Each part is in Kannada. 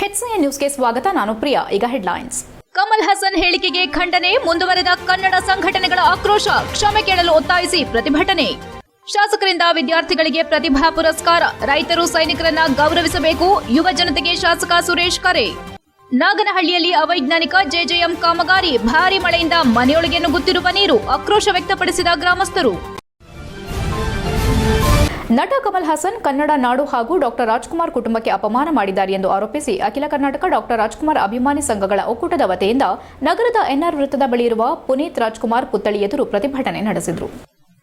ಹೆಚ್ಸಿಎನ್ ನ್ಯೂಸ್ಗೆ ಸ್ವಾಗತ ನಾನು ಪ್ರಿಯಾ ಈಗ ಹೆಡ್ಲೈನ್ಸ್ ಕಮಲ್ ಹಸನ್ ಹೇಳಿಕೆಗೆ ಖಂಡನೆ, ಮುಂದುವರೆದ ಕನ್ನಡ ಸಂಘಟನೆಗಳ ಆಕ್ರೋಶ, ಕ್ಷಮೆ ಕೇಳಲು ಒತ್ತಾಯಿಸಿ ಪ್ರತಿಭಟನೆ. ಶಾಸಕರಿಂದ ವಿದ್ಯಾರ್ಥಿಗಳಿಗೆ ಪ್ರತಿಭಾ ಪುರಸ್ಕಾರ, ರೈತರು ಸೈನಿಕರನ್ನ ಗೌರವಿಸಬೇಕು, ಯುವ ಜನತೆಗೆ ಶಾಸಕ ಸುರೇಶ್ ಕರೆ. ನಾಗನಹಳ್ಳಿಯಲ್ಲಿ ಅವೈಜ್ಞಾನಿಕ ಜೆಜೆಎಂ ಕಾಮಗಾರಿ, ಭಾರಿ ಮಳೆಯಿಂದ ಮನೆಯೊಳಗೆ ನುಗ್ಗುತ್ತಿರುವ ನೀರು ಆಕ್ರೋಶ ವ್ಯಕ್ತಪಡಿಸಿದ ಗ್ರಾಮಸ್ಥರು. ನಟ ಕಮಲ್ ಹಾಸನ್, ಕನ್ನಡ ನಾಡು ಹಾಗೂ ಡಾಕ್ಟರ್ ರಾಜ್ಕುಮಾರ್ ಕುಟುಂಬಕ್ಕೆ ಅಪಮಾನ ಮಾಡಿದ್ದಾರೆ ಎಂದು ಆರೋಪಿಸಿ ಅಖಿಲ ಕರ್ನಾಟಕ ಡಾಕ್ಟರ್ ರಾಜ್ಕುಮಾರ್ ಅಭಿಮಾನಿ ಸಂಘಗಳ ಒಕ್ಕೂಟದ ವತಿಯಿಂದ ನಗರದ ಎನ್ಆರ್ ವೃತ್ತದ ಬಳಿಯಿರುವ ಪುನೀತ್ ರಾಜ್ಕುಮಾರ್ ಪುತ್ಥಳಿ ಎದುರು ಪ್ರತಿಭಟನೆ ನಡೆಸಿದರು.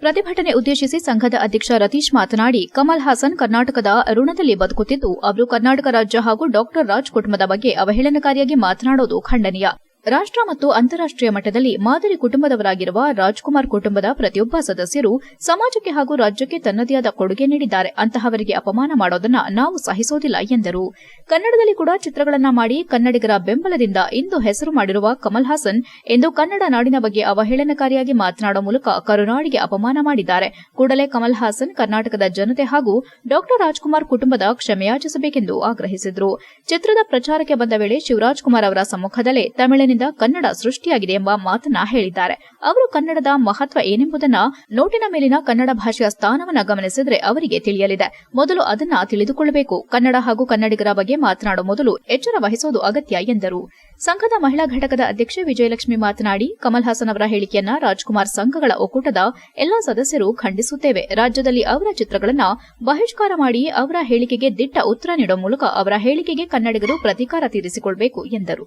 ಪ್ರತಿಭಟನೆ ಉದ್ದೇಶಿಸಿ ಸಂಘದ ಅಧ್ಯಕ್ಷ ರತೀಶ್ ಮಾತನಾಡಿ, ಕಮಲ್ ಹಾಸನ್ ಕರ್ನಾಟಕದ ಋಣದಲ್ಲಿ ಬದುಕುತ್ತಿದ್ದು, ಅವರು ಕರ್ನಾಟಕ ರಾಜ್ಯ ಹಾಗೂ ಡಾಕ್ಟರ್ ರಾಜ್ ಕುಟುಂಬದ ಬಗ್ಗೆ ಅವಹೇಳನಕಾರಿಯಾಗಿ ಮಾತನಾಡೋದು ಖಂಡನೀಯ. ರಾಷ್ಟ್ರ ಮತ್ತು ಅಂತಾರಾಷ್ಟೀಯ ಮಟ್ಟದಲ್ಲಿ ಮಾದರಿ ಕುಟುಂಬದವರಾಗಿರುವ ರಾಜ್ಕುಮಾರ್ ಕುಟುಂಬದ ಪ್ರತಿಯೊಬ್ಬ ಸದಸ್ಯರು ಸಮಾಜಕ್ಕೆ ಹಾಗೂ ರಾಜ್ಯಕ್ಕೆ ತನ್ನದೇ ಆದ ಕೊಡುಗೆ ನೀಡಿದ್ದಾರೆ. ಅಂತಹವರಿಗೆ ಅಪಮಾನ ಮಾಡೋದನ್ನ ನಾವು ಸಹಿಸೋದಿಲ್ಲ ಎಂದರು. ಕನ್ನಡದಲ್ಲಿ ಕೂಡ ಚಿತ್ರಗಳನ್ನ ಮಾಡಿ ಕನ್ನಡಿಗರ ಬೆಂಬಲದಿಂದ ಇಂದು ಹೆಸರು ಮಾಡಿರುವ ಕಮಲ್ ಹಾಸನ್ ಎಂದು ಕನ್ನಡ ನಾಡಿನ ಬಗ್ಗೆ ಅವಹೇಳನಕಾರಿಯಾಗಿ ಮಾತನಾಡುವ ಮೂಲಕ ಕರುನಾಡಿಗೆ ಅಪಮಾನ ಮಾಡಿದ್ದಾರೆ. ಕೂಡಲೇ ಕಮಲ್ ಹಾಸನ್ ಕರ್ನಾಟಕದ ಜನತೆ ಹಾಗೂ ಡಾಕ್ಟರ್ ರಾಜ್ಕುಮಾರ್ ಕುಟುಂಬದ ಕ್ಷಮೆಯಾಚಿಸಬೇಕೆಂದು ಆಗ್ರಹಿಸಿದರು. ಚಿತ್ರದ ಪ್ರಚಾರಕ್ಕೆ ಬಂದ ವೇಳೆ ಶಿವರಾಜ್ಕುಮಾರ್ ಅವರ ಸಮ್ಮುಖದಲ್ಲೇ ತಮಿಳಿನಿಂದ ಕನ್ನಡ ಸೃಷ್ಟಿಯಾಗಿದೆ ಎಂಬ ಮಾತನ್ನ ಹೇಳಿದ್ದಾರೆ. ಅವರು ಕನ್ನಡದ ಮಹತ್ವ ಏನೆಂಬುದನ್ನ ನೋಟಿನ ಮೇಲಿನ ಕನ್ನಡ ಭಾಷೆಯ ಸ್ಥಾನವನ್ನ ಗಮನಿಸಿದರೆ ಅವರಿಗೆ ತಿಳಿಯಲಿದೆ. ಮೊದಲು ಅದನ್ನ ತಿಳಿದುಕೊಳ್ಳಬೇಕು. ಕನ್ನಡ ಹಾಗೂ ಕನ್ನಡಿಗರ ಬಗ್ಗೆ ಮಾತನಾಡುವ ಮೊದಲು ಎಚ್ಚರ ವಹಿಸೋದು ಅಗತ್ಯ ಎಂದರು. ಸಂಘದ ಮಹಿಳಾ ಘಟಕದ ಅಧ್ಯಕ್ಷೆ ವಿಜಯಲಕ್ಷ್ಮಿ ಮಾತನಾಡಿ, ಕಮಲ್ ಹಾಸನ್ ಅವರ ಹೇಳಿಕೆಯನ್ನ ರಾಜ್ಕುಮಾರ್ ಸಂಘಗಳ ಒಕ್ಕೂಟದ ಎಲ್ಲಾ ಸದಸ್ಯರು ಖಂಡಿಸುತ್ತೇವೆ. ರಾಜ್ಯದಲ್ಲಿ ಅವರ ಚಿತ್ರಗಳನ್ನ ಬಹಿಷ್ಕಾರ ಮಾಡಿ ಅವರ ಹೇಳಿಕೆಗೆ ದಿಟ್ಟ ಉತ್ತರ ನೀಡುವ ಮೂಲಕ ಅವರ ಹೇಳಿಕೆಗೆ ಕನ್ನಡಿಗರು ಪ್ರತಿಕಾರ ತೀರಿಸಿಕೊಳ್ಳಬೇಕು ಎಂದರು.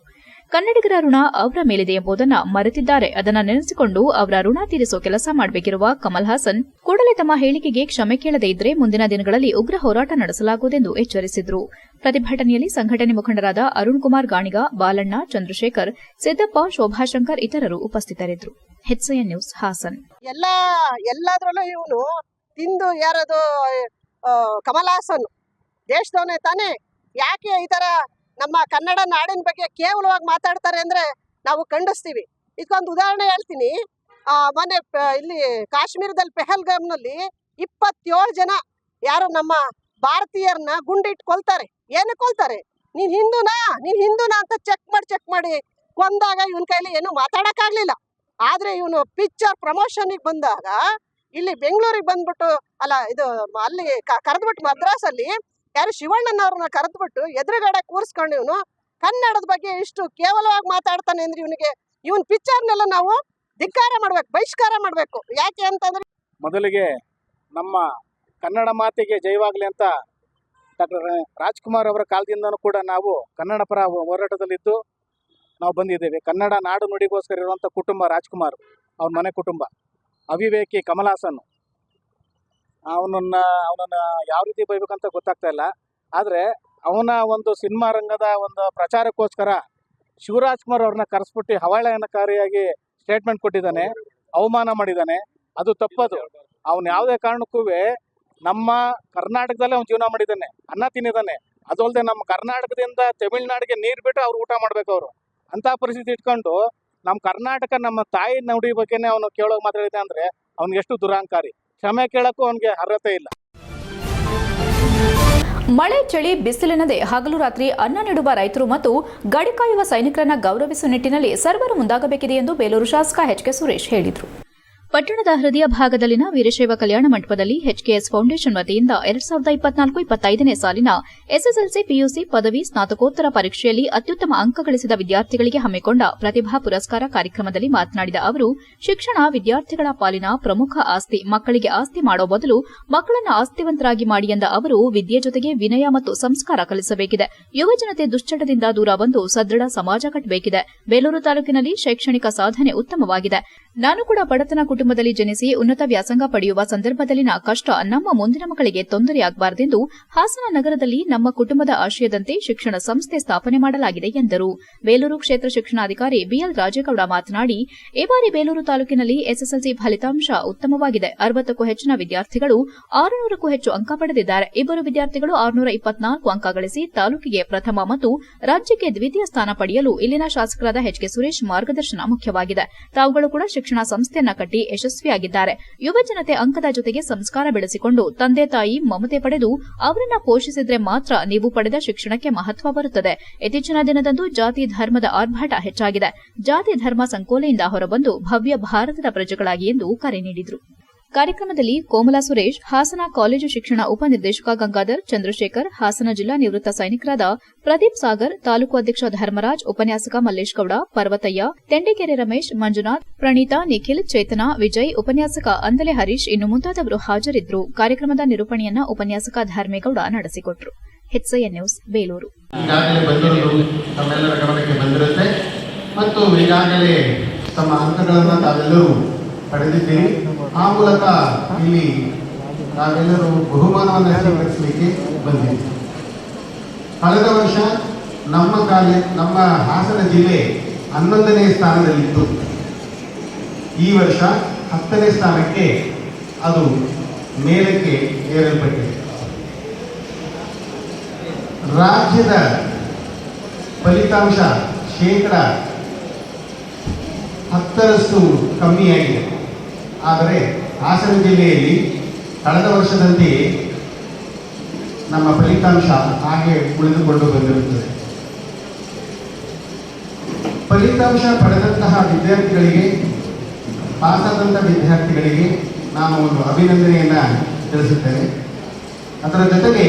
ಕನ್ನಡಿಗರ ಋಣ ಅವರ ಮೇಲಿದೆ ಎಂಬುದನ್ನ ಮರೆತಿದ್ದಾರೆ. ಅದನ್ನ ನೆನೆಸಿಕೊಂಡು ಅವರ ಋಣ ತೀರಿಸೋ ಕೆಲಸ ಮಾಡಬೇಕಿರುವ ಕಮಲ್ ಹಾಸನ್ ಕೂಡಲೇ ತಮ್ಮ ಹೇಳಿಕೆಗೆ ಕ್ಷಮೆ ಕೇಳದೇ ಇದ್ರೆ ಮುಂದಿನ ದಿನಗಳಲ್ಲಿ ಉಗ್ರ ಹೋರಾಟ ನಡೆಸಲಾಗುವುದೆಂದು ಎಚ್ಚರಿಸಿದರು. ಪ್ರತಿಭಟನೆಯಲ್ಲಿ ಸಂಘಟನೆ ಮುಖಂಡರಾದ ಅರುಣ್ ಕುಮಾರ್ ಗಾಣಿಗ, ಬಾಲಣ್ಣ, ಚಂದ್ರಶೇಖರ್, ಸಿದ್ದಪ್ಪ ಶೋಭಾಶಂಕರ್ ಇತರರು ಉಪಸ್ಥಿತರಿದ್ದರು. ನ್ಯೂಸ್ ಹಾಸನ್. ಎಲ್ಲ, ಎಲ್ಲದರಲ್ಲೂ ಇವನು ತಿಂದು ಯಾರದು ಕಮಲ್ ಹಾಸನ್. ದೇಶದವನೇ ತಾನೇ. ಯಾಕೆ ಈ ಥರ ನಮ್ಮ ಕನ್ನಡ ನಾಡಿನ ಬಗ್ಗೆ ಕೇವಲವಾಗಿ ಮಾತಾಡ್ತಾರೆ ಅಂದರೆ ನಾವು ಖಂಡಿಸ್ತೀವಿ. ಇದಕ್ಕೊಂದು ಉದಾಹರಣೆ ಹೇಳ್ತೀನಿ. ಆ, ಮೊನ್ನೆ ಇಲ್ಲಿ ಕಾಶ್ಮೀರದಲ್ಲಿ ಪೆಹಲ್ಗಾಮ್ನಲ್ಲಿ ಇಪ್ಪತ್ತೇಳು ಜನ ಯಾರು ನಮ್ಮ ಭಾರತೀಯರನ್ನ ಗುಂಡಿಟ್ಟು ಕೊಲ್ತಾರೆ. ಏನು ಕೊಲ್ತಾರೆ? ನೀನ್ ಹಿಂದೂನಾ? ನೀನು ಹಿಂದೂನಾ ಅಂತ ಚೆಕ್ ಮಾಡಿ ಚೆಕ್ ಮಾಡಿ ಕೊಂದಾಗ ಇವನ್ ಕೈಲಿ ಏನು ಮಾತಾಡೋಕ್ಕಾಗಲಿಲ್ಲ. ಆದ್ರೆ ಇವನು ಪಿಕ್ಚರ್ ಪ್ರಮೋಷನಿಗ್ ಬಂದಾಗ ಇಲ್ಲಿ ಬೆಂಗಳೂರಿಗೆ ಬಂದ್ಬಿಟ್ಟು ಅಲ್ಲ ಇದು ಅಲ್ಲಿ ಕರೆದ್ಬಿಟ್ಟು ಮದ್ರಾಸಲ್ಲಿ ಯಾರು ಶಿವಣ್ಣನವ್ರನ್ನ ಕರೆದ್ಬಿಟ್ಟು ಎದುರುಗಡೆ ಕೂರಿಸ್ಕೊಂಡು ಇವನು ಕನ್ನಡದ ಬಗ್ಗೆ ಇಷ್ಟು ಕೇವಲವಾಗಿ ಮಾತಾಡ್ತಾನೆ ಅಂದ್ರೆ ಇವನಿಗೆ ಇವನ್ ಪಿಕ್ಚರ್ನೆಲ್ಲ ನಾವು ಧಿಕ್ಕಾರ ಮಾಡ್ಬೇಕು, ಬಹಿಷ್ಕಾರ ಮಾಡ್ಬೇಕು. ಯಾಕೆ ಅಂತಂದ್ರೆ ಮೊದಲಿಗೆ ನಮ್ಮ ಕನ್ನಡ ಮಾತಿಗೆ ಜಯವಾಗಲಿ ಅಂತ ಡಾಕ್ಟರ್ ರಾಜ್ಕುಮಾರ್ ಅವರ ಕಾಲದಿಂದನೂ ಕೂಡ ನಾವು ಕನ್ನಡ ಪರ ಹೋರಾಟದಲ್ಲಿದ್ದು ನಾವು ಬಂದಿದ್ದೇವೆ. ಕನ್ನಡ ನಾಡು ನುಡಿಗೋಸ್ಕರ ಇರುವಂಥ ಕುಟುಂಬ ರಾಜ್ಕುಮಾರ್ ಅವ್ರ ಮನೆ ಕುಟುಂಬ. ಅವಿವೇಕಿ ಕಮಲಾಸನ್ ಅವನನ್ನ ಅವನನ್ನ ಯಾವ ರೀತಿ ಬೈಬೇಕಂತ ಗೊತ್ತಾಗ್ತಾ ಇಲ್ಲ. ಆದರೆ ಅವನ ಒಂದು ಸಿನಿಮಾ ರಂಗದ ಒಂದು ಪ್ರಚಾರಕ್ಕೋಸ್ಕರ ಶಿವರಾಜ್ ಕುಮಾರ್ ಅವ್ರನ್ನ ಕರೆಸ್ಬಿಟ್ಟು ಹವಾಳನಕಾರಿಯಾಗಿ ಸ್ಟೇಟ್ಮೆಂಟ್ ಕೊಟ್ಟಿದ್ದಾನೆ, ಅವಮಾನ ಮಾಡಿದ್ದಾನೆ. ಅದು ತಪ್ಪದು. ಅವನು ಯಾವುದೇ ಕಾರಣಕ್ಕೂ ನಮ್ಮ ಕರ್ನಾಟಕದಲ್ಲೇ ಅವ್ನು ಜೀವನ ಮಾಡಿದ್ದಾನೆ. ಅನ್ನ ತಿನ್ನಿದ್ದಾನೆ ಅದಲ್ಲದೆ ನಮ್ಮ ಕರ್ನಾಟಕದಿಂದ ತಮಿಳ್ನಾಡಿಗೆ ನೀರು ಬಿಟ್ಟು ಅವ್ರು ಊಟ ಮಾಡ್ಬೇಕು ಅವರು. ಅಂಥ ಪರಿಸ್ಥಿತಿ ಇಟ್ಕೊಂಡು ನಮ್ಮ ಕರ್ನಾಟಕ ನಮ್ಮ ತಾಯಿ ನುಡಿ ಬಗ್ಗೆನೇ ಅವನು ಕೇಳೋಕೆ ಮಾತಾಡಿದೆ ಅಂದ್ರೆ ಅವ್ನಿಗೆ ಎಷ್ಟು ದುರಾಂಕಾರಿ. ಕ್ಷಮೆ ಕೇಳಕ್ಕೂ ಅವನಿಗೆ ಅರ್ಹತೆ ಇಲ್ಲ. ಮಳೆ, ಚಳಿ, ಬಿಸಿಲಿನದೆ ಹಗಲು ರಾತ್ರಿ ಅನ್ನ ನೀಡುವ ರೈತರು ಮತ್ತು ಗಡಿ ಕಾಯುವ ಸೈನಿಕರನ್ನ ಗೌರವಿಸುವ ನಿಟ್ಟಿನಲ್ಲಿ ಸರ್ವರು ಮುಂದಾಗಬೇಕಿದೆ ಎಂದು ಬೇಲೂರು ಶಾಸಕ ಎಚ್ ಕೆ ಸುರೇಶ್ ಹೇಳಿದರು. ಪಟ್ಟಣದ ಹೃದಯ ಭಾಗದಲ್ಲಿನ ವೀರಶೈವ ಕಲ್ಯಾಣ ಮಂಟಪದಲ್ಲಿ ಎಚ್ಕೆಎಸ್ ಫೌಂಡೇಶನ್ ವತಿಯಿಂದ ಎರಡ್ ಸಾವಿರದ ಇಪ್ಪತ್ನಾಲ್ಕು ಇಪ್ಪತ್ತೈದನೇ ಸಾಲಿನ ಎಸ್ಎಸ್ಎಲ್ಸಿ ಪಿಯುಸಿ ಪದವಿ ಸ್ನಾತಕೋತ್ತರ ಪರೀಕ್ಷೆಯಲ್ಲಿ ಅತ್ಯುತ್ತಮ ಅಂಕ ಗಳಿಸಿದ ವಿದ್ಯಾರ್ಥಿಗಳಿಗೆ ಹಮ್ಮಿಕೊಂಡ ಪ್ರತಿಭಾ ಪುರಸ್ಕಾರ ಕಾರ್ಯಕ್ರಮದಲ್ಲಿ ಮಾತನಾಡಿದ ಅವರು, ಶಿಕ್ಷಣ ವಿದ್ಯಾರ್ಥಿಗಳ ಪಾಲಿನ ಪ್ರಮುಖ ಆಸ್ತಿ ಮಕ್ಕಳಿಗೆ ಆಸ್ತಿ ಮಾಡೋ ಬದಲು ಮಕ್ಕಳನ್ನು ಆಸ್ತಿವಂತರಾಗಿ ಮಾಡಿ ಎಂದ ಅವರು, ವಿದ್ಯೆ ಜೊತೆಗೆ ವಿನಯ ಮತ್ತು ಸಂಸ್ಕಾರ ಕಲಿಸಬೇಕಿದೆ. ಯುವಜನತೆ ದುಶ್ಚಟದಿಂದ ದೂರ ಬಂದು ಸದೃಢ ಸಮಾಜ ಕಟ್ಟಬೇಕಿದೆ. ಬೇಲೂರು ತಾಲೂಕಿನಲ್ಲಿ ಶೈಕ್ಷಣಿಕ ಸಾಧನೆ ಉತ್ತಮವಾಗಿದೆ. ನಾನು ಕೂಡ ಬಡತನ ಕುಟುಂಬದಲ್ಲಿ ಜನಿಸಿ ಉನ್ನತ ವ್ಯಾಸಂಗ ಪಡೆಯುವ ಸಂದರ್ಭದಲ್ಲಿನ ಕಷ್ಟ ನಮ್ಮ ಮುಂದಿನ ಮಕ್ಕಳಿಗೆ ತೊಂದರೆಯಾಗಬಾರದೆಂದು ಹಾಸನ ನಗರದಲ್ಲಿ ನಮ್ಮ ಕುಟುಂಬದ ಆಶಯದಂತೆ ಶಿಕ್ಷಣ ಸಂಸ್ಥೆ ಸ್ಥಾಪನೆ ಮಾಡಲಾಗಿದೆ ಎಂದರು. ಬೇಲೂರು ಕ್ಷೇತ್ರ ಶಿಕ್ಷಣಾಧಿಕಾರಿ ಬಿಎಲ್ ರಾಜೇಗೌಡ ಮಾತನಾಡಿ, ಈ ಬಾರಿ ಬೇಲೂರು ತಾಲೂಕಿನಲ್ಲಿ ಎಸ್ಎಸ್ಎಲ್ಸಿ ಫಲಿತಾಂಶ ಉತ್ತಮವಾಗಿದೆ. ಅರವತ್ತಕ್ಕೂ ಹೆಚ್ಚಿನ ವಿದ್ಯಾರ್ಥಿಗಳು, ಆರುನೂರಕ್ಕೂ ಹೆಚ್ಚು ಅಂಕ ಪಡೆದಿದ್ದಾರೆ. ಇಬ್ಬರು ವಿದ್ಯಾರ್ಥಿಗಳು ಆರುನೂರ ಇಪ್ಪತ್ನಾಲ್ಕು ಅಂಕ ಗಳಿಸಿ ತಾಲೂಕಿಗೆ ಪ್ರಥಮ ಮತ್ತು ರಾಜ್ಯಕ್ಕೆ ದ್ವಿತೀಯ ಸ್ಥಾನ ಪಡೆಯಲು ಇಲ್ಲಿನ ಶಾಸಕರಾದ ಎಚ್ ಕೆ ಸುರೇಶ್ ಮಾರ್ಗದರ್ಶನ ಮುಖ್ಯವಾಗಿದೆ. ತಾವುಗಳು ಕೂಡ ಶಿಕ್ಷಣ ಸಂಸ್ಥೆಯನ್ನ ಕಟ್ಟಿ ಯಶಸ್ವಿಯಾಗಿದ್ದಾರೆ. ಯುವ ಜನತೆ ಅಂಕದ ಜೊತೆಗೆ ಸಂಸ್ಕಾರ ಬೆಳೆಸಿಕೊಂಡು ತಂದೆ ತಾಯಿ ಮಮತೆ ಪಡೆದು ಅವರನ್ನ ಪೋಷಿಸಿದ್ರೆ ಮಾತ್ರ ನೀವು ಪಡೆದ ಶಿಕ್ಷಣಕ್ಕೆ ಮಹತ್ವ ಬರುತ್ತದೆ. ಇತ್ತೀಚಿನ ದಿನದಂದು ಜಾತಿ ಧರ್ಮದ ಆರ್ಭಾಟ ಹೆಚ್ಚಾಗಿದೆ. ಜಾತಿ ಧರ್ಮ ಸಂಕೋಲೆಯಿಂದ ಹೊರಬಂದು ಭವ್ಯ ಭಾರತದ ಪ್ರಜೆಗಳಾಗಿ ಎಂದು ಕರೆ ನೀಡಿದರು. ಕಾರ್ಯಕ್ರಮದಲ್ಲಿ ಕೋಮಲಾ ಸುರೇಶ್, ಹಾಸನ ಕಾಲೇಜು ಶಿಕ್ಷಣ ಉಪನಿರ್ದೇಶಕ ಗಂಗಾಧರ್, ಚಂದ್ರಶೇಖರ್, ಹಾಸನ ಜಿಲ್ಲಾ ನಿವೃತ್ತ ಸೈನಿಕರಾದ ಪ್ರದೀಪ್ ಸಾಗರ್, ತಾಲೂಕು ಅಧ್ಯಕ್ಷ ಧರ್ಮರಾಜ್, ಉಪನ್ಯಾಸಕ ಮಲ್ಲೇಶ್ ಗೌಡ, ಪರ್ವತಯ್ಯ, ತೆಂಡೆಕೆರೆ ರಮೇಶ್, ಮಂಜುನಾಥ್, ಪ್ರಣೀತಾ, ನಿಖಿಲ್, ಚೇತನಾ, ವಿಜಯ್, ಉಪನ್ಯಾಸಕ ಅಂದಲೆ ಹರೀಶ್ ಇನ್ನು ಮುಂತಾದವರು ಹಾಜರಿದ್ದರು ಕಾರ್ಯಕ್ರಮದ ನಿರೂಪಣೆಯನ್ನ ಉಪನ್ಯಾಸಕ ಧರ್ಮೇಗೌಡ ನಡೆಸಿಕೊಟ್ರು. ನ್ಯೂಸ್ ಬೇಲೂರು. ಮತ್ತು ಈಗಾಗಲೇ ತಮ್ಮ ಅಂಕಗಳನ್ನು ತಾವೆಲ್ಲರೂ ಪಡೆದಿದ್ದೀರಿ. ಆ ಮೂಲಕ ಇಲ್ಲಿ ನಾವೆಲ್ಲರೂ ಬಹುಮಾನವನ್ನು ಸ್ವೀಕರಿಸಲಿಕ್ಕೆ ಬಂದಿದ್ದೀವಿ. ಕಳೆದ ವರ್ಷ ನಮ್ಮ ಕಾಲೇ, ನಮ್ಮ ಹಾಸನ ಜಿಲ್ಲೆ ಹನ್ನೊಂದನೇ ಸ್ಥಾನದಲ್ಲಿತ್ತು. ಈ ವರ್ಷ ಹತ್ತನೇ ಸ್ಥಾನಕ್ಕೆ ಅದು ಮೇಲಕ್ಕೆ ಏರಲ್ಪಟ್ಟಿದೆ. ರಾಜ್ಯದ ಫಲಿತಾಂಶ ಶೇಕಡ ಹತ್ತರಷ್ಟು ಕಮ್ಮಿಯಾಗಿದೆ. ಆದರೆ ಹಾಸನ ಜಿಲ್ಲೆಯಲ್ಲಿ ಕಳೆದ ವರ್ಷದಂತೆಯೇ ನಮ್ಮ ಫಲಿತಾಂಶ ಹಾಗೆ ಉಳಿದುಕೊಂಡು ಬಂದಿರುತ್ತದೆ. ಫಲಿತಾಂಶ ಪಡೆದಂತಹ ವಿದ್ಯಾರ್ಥಿಗಳಿಗೆ ಪಾಸಾದಂಥ ವಿದ್ಯಾರ್ಥಿಗಳಿಗೆ ನಾನು ಒಂದು ಅಭಿನಂದನೆಯನ್ನು ತಿಳಿಸುತ್ತೇನೆ. ಅದರ ಜೊತೆಗೆ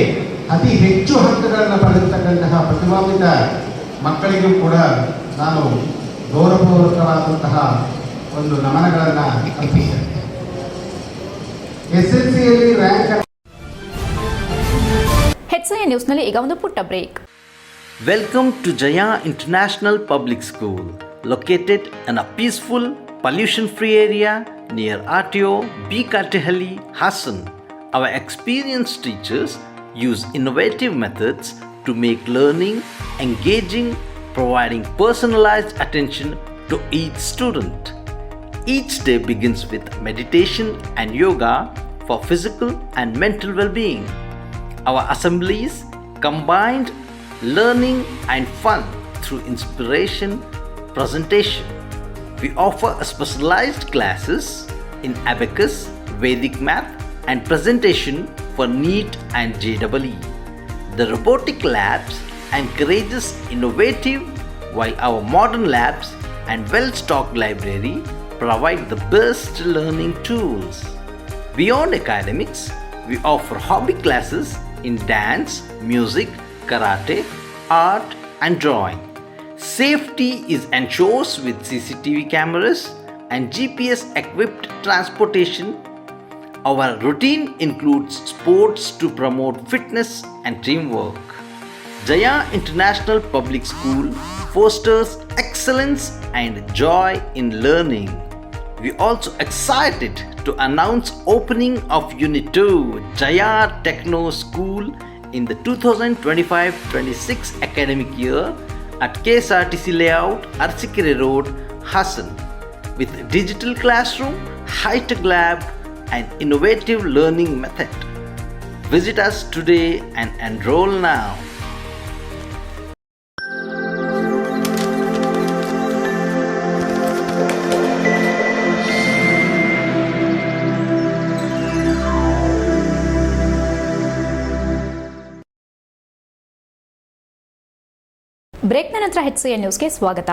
ಅತಿ ಹೆಚ್ಚು ಅಂಕಗಳನ್ನು ಪಡೆದಿರ್ತಕ್ಕಂತಹ ಪ್ರತಿಭಾನ್ವಿತ ಮಕ್ಕಳಿಗೂ ಕೂಡ ನಾನು ಗೌರವಪೂರ್ವಕವಾದಂತಹ ಒಂದು ನಮನಗಳನ್ನು ಅರ್ಪಿಸ್ತೇನೆ ಎಸ್ ಎಲ್ ಸಿಯಲ್ಲಿ ರ್ಯಾಂಕ್ ಹೆಚ್ಐಎನ್ ನ್ಯೂಸ್ನಲ್ಲಿ ಈಗ ಒಂದು ಪುಟ್ಟ break Welcome to Jaya International Public School, located in a peaceful, pollution free area near RTO B. Kartihalli, Hassan. Our experienced teachers use innovative methods to make learning engaging, providing personalized attention to each student. Each day begins with meditation and yoga for physical and mental well being. Our assemblies combined learning and fun through inspiration presentation. We offer specialized classes in abacus, Vedic math, and presentation for NEET and JEE. The robotic labs encourages innovative, while our modern labs and well-stocked library provide the best learning tools. Beyond academics, we offer hobby classes in dance, music, karate, art, and drawing. Safety is ensured with CCTV cameras and GPS equipped transportation. Our routine includes sports to promote fitness and teamwork. Jaya International Public School fosters excellence and joy in learning. We also excited to announce opening of Unit 2 Jaya Techno School in the 2025-26 academic year at KSRTC layout Arsikere Road, Hassan with digital classroom, high-tech lab and innovative learning method. Visit us today and enroll now. ಬ್ರೇಕ್ನ ನಂತರ ಹೆಚ್ಸಿಎ ನ್ಯೂಸ್ಗೆ ಸ್ವಾಗತ.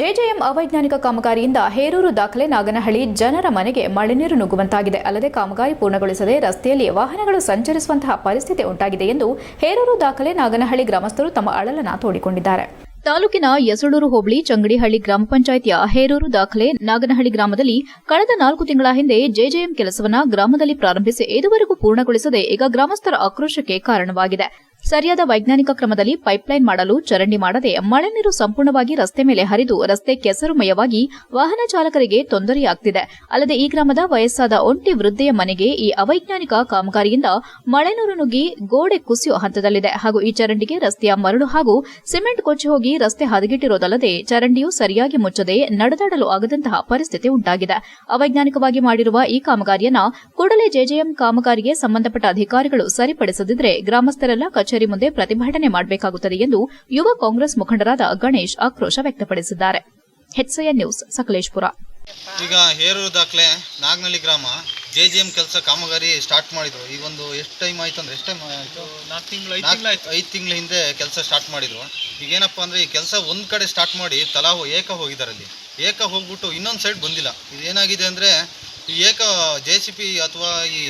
ಜೆಜೆಎಂ ಅವೈಜ್ಞಾನಿಕ ಕಾಮಗಾರಿಯಿಂದ ಹೇರೂರು ದಾಖಲೆ ನಾಗನಹಳ್ಳಿ ಜನರ ಮನೆಗೆ ಮಳೆ ನೀರು ನುಗ್ಗುವಂತಾಗಿದೆ. ಅಲ್ಲದೆ ಕಾಮಗಾರಿ ಪೂರ್ಣಗೊಳಿಸದೆ ರಸ್ತೆಯಲ್ಲಿ ವಾಹನಗಳು ಸಂಚರಿಸುವಂತಹ ಪರಿಸ್ಥಿತಿ ಉಂಟಾಗಿದೆ ಎಂದು ಹೇರೂರು ದಾಖಲೆ ನಾಗನಹಳ್ಳಿ ಗ್ರಾಮಸ್ಥರು ತಮ್ಮ ಅಳಲನ ತೋಡಿಕೊಂಡಿದ್ದಾರೆ. ತಾಲೂಕಿನ ಯಸಳೂರು ಹೋಬಳಿ ಚಂಗಡಿಹಳ್ಳಿ ಗ್ರಾಮ ಪಂಚಾಯಿತಿಯ ಹೇರೂರು ದಾಖಲೆ ನಾಗನಹಳ್ಳಿ ಗ್ರಾಮದಲ್ಲಿ ಕಳೆದ ನಾಲ್ಕು ತಿಂಗಳ ಹಿಂದೆ ಜೆಜೆಎಂ ಕೆಲಸವನ್ನು ಗ್ರಾಮದಲ್ಲಿ ಪ್ರಾರಂಭಿಸಿ ಇದುವರೆಗೂ ಪೂರ್ಣಗೊಳಿಸದೆ ಈಗ ಗ್ರಾಮಸ್ಥರ ಆಕ್ರೋಶಕ್ಕೆ ಕಾರಣವಾಗಿದೆ. ಸರಿಯಾದ ವೈಜ್ಞಾನಿಕ ಕ್ರಮದಲ್ಲಿ ಪೈಪ್ಲೈನ್ ಮಾಡಲು ಚರಂಡಿ ಮಾಡದೆ ಮಳೆ ನೀರು ಸಂಪೂರ್ಣವಾಗಿ ರಸ್ತೆ ಮೇಲೆ ಹರಿದು ರಸ್ತೆ ಕೆಸರುಮಯವಾಗಿ ವಾಹನ ಚಾಲಕರಿಗೆ ತೊಂದರೆಯಾಗ್ತಿದೆ. ಅಲ್ಲದೆ ಈ ಗ್ರಾಮದ ವಯಸ್ಸಾದ ಒಂಟಿ ವೃದ್ಧೆಯ ಮನೆಗೆ ಈ ಅವೈಜ್ಞಾನಿಕ ಕಾಮಗಾರಿಯಿಂದ ಮಳೆ ನೀರು ನುಗ್ಗಿ ಗೋಡೆ ಕುಸಿಯುವ ಹಂತದಲ್ಲಿದೆ. ಹಾಗೂ ಈ ಚರಂಡಿಗೆ ರಸ್ತೆಯ ಮರಳು ಹಾಗೂ ಸಿಮೆಂಟ್ ಕೊಚ್ಚಿ ಹೋಗಿ ರಸ್ತೆ ಹದಗೆಟ್ಟಿರೋದಲ್ಲದೆ ಚರಂಡಿಯು ಸರಿಯಾಗಿ ಮುಚ್ಚದೆ ನಡೆದಾಡಲು ಆಗದಂತಹ ಪರಿಸ್ಥಿತಿ ಉಂಟಾಗಿದೆ. ಅವೈಜ್ಞಾನಿಕವಾಗಿ ಮಾಡಿರುವ ಈ ಕಾಮಗಾರಿಯನ್ನ ಕೂಡಲೇ ಜೆಜೆಎಂ ಕಾಮಗಾರಿಗೆ ಸಂಬಂಧಪಟ್ಟ ಅಧಿಕಾರಿಗಳು ಸರಿಪಡಿಸದಿದ್ದರೆ ಗ್ರಾಮಸ್ಥರೆಲ್ಲ ಕಚೇರಿ ಮುಂದೆ ಪ್ರತಿಭಟನೆ ಮಾಡಬೇಕಾಗುತ್ತದೆ ಎಂದು ಯುವ ಕಾಂಗ್ರೆಸ್ ಮುಖಂಡರಾದ ಗಣೇಶ್ ಆಕ್ರೋಶ ವ್ಯಕ್ತಪಡಿಸಿದ್ದಾರೆ. ನ್ಯೂಸ್ ಸಕಲೇಶ್ಪುರ. ಈಗ ಹೇರೂರು ದಾಖಲೆ ನಾಗನಹಳ್ಳಿ ಗ್ರಾಮ ಜೆ ಜಿ ಎಂ ಕೆಲಸ ಕಾಮಗಾರಿ ಸ್ಟಾರ್ಟ್ ಮಾಡಿದ್ರು. ಈಗ ಒಂದು ಎಷ್ಟು ಟೈಮ್ ಆಯ್ತು ಅಂದ್ರೆ ಎಷ್ಟು ಟೈಮ್ ಆಯ್ತು? ನಾಲ್ಕು ತಿಂಗಳು ಐದು ತಿಂಗಳ ಹಿಂದೆ ಕೆಲಸ ಸ್ಟಾರ್ಟ್ ಮಾಡಿದ್ರು. ಈಗ ಏನಪ್ಪಾ ಅಂದ್ರೆ ಈ ಕೆಲಸ ಒಂದು ಕಡೆ ಸ್ಟಾರ್ಟ್ ಮಾಡಿ ತಲಾ ಏಕ ಹೋಗಿದ್ದಾರೆ ಅಲ್ಲಿ ಏಕ ಹೋಗ್ಬಿಟ್ಟು ಇನ್ನೊಂದು ಸೈಡ್ ಬಂದಿಲ್ಲ. ಇದೇನಾಗಿದೆ ಅಂದರೆ ಈ ಏಕ ಜೆ ಸಿ ಪಿ ಅಥವಾ ಈ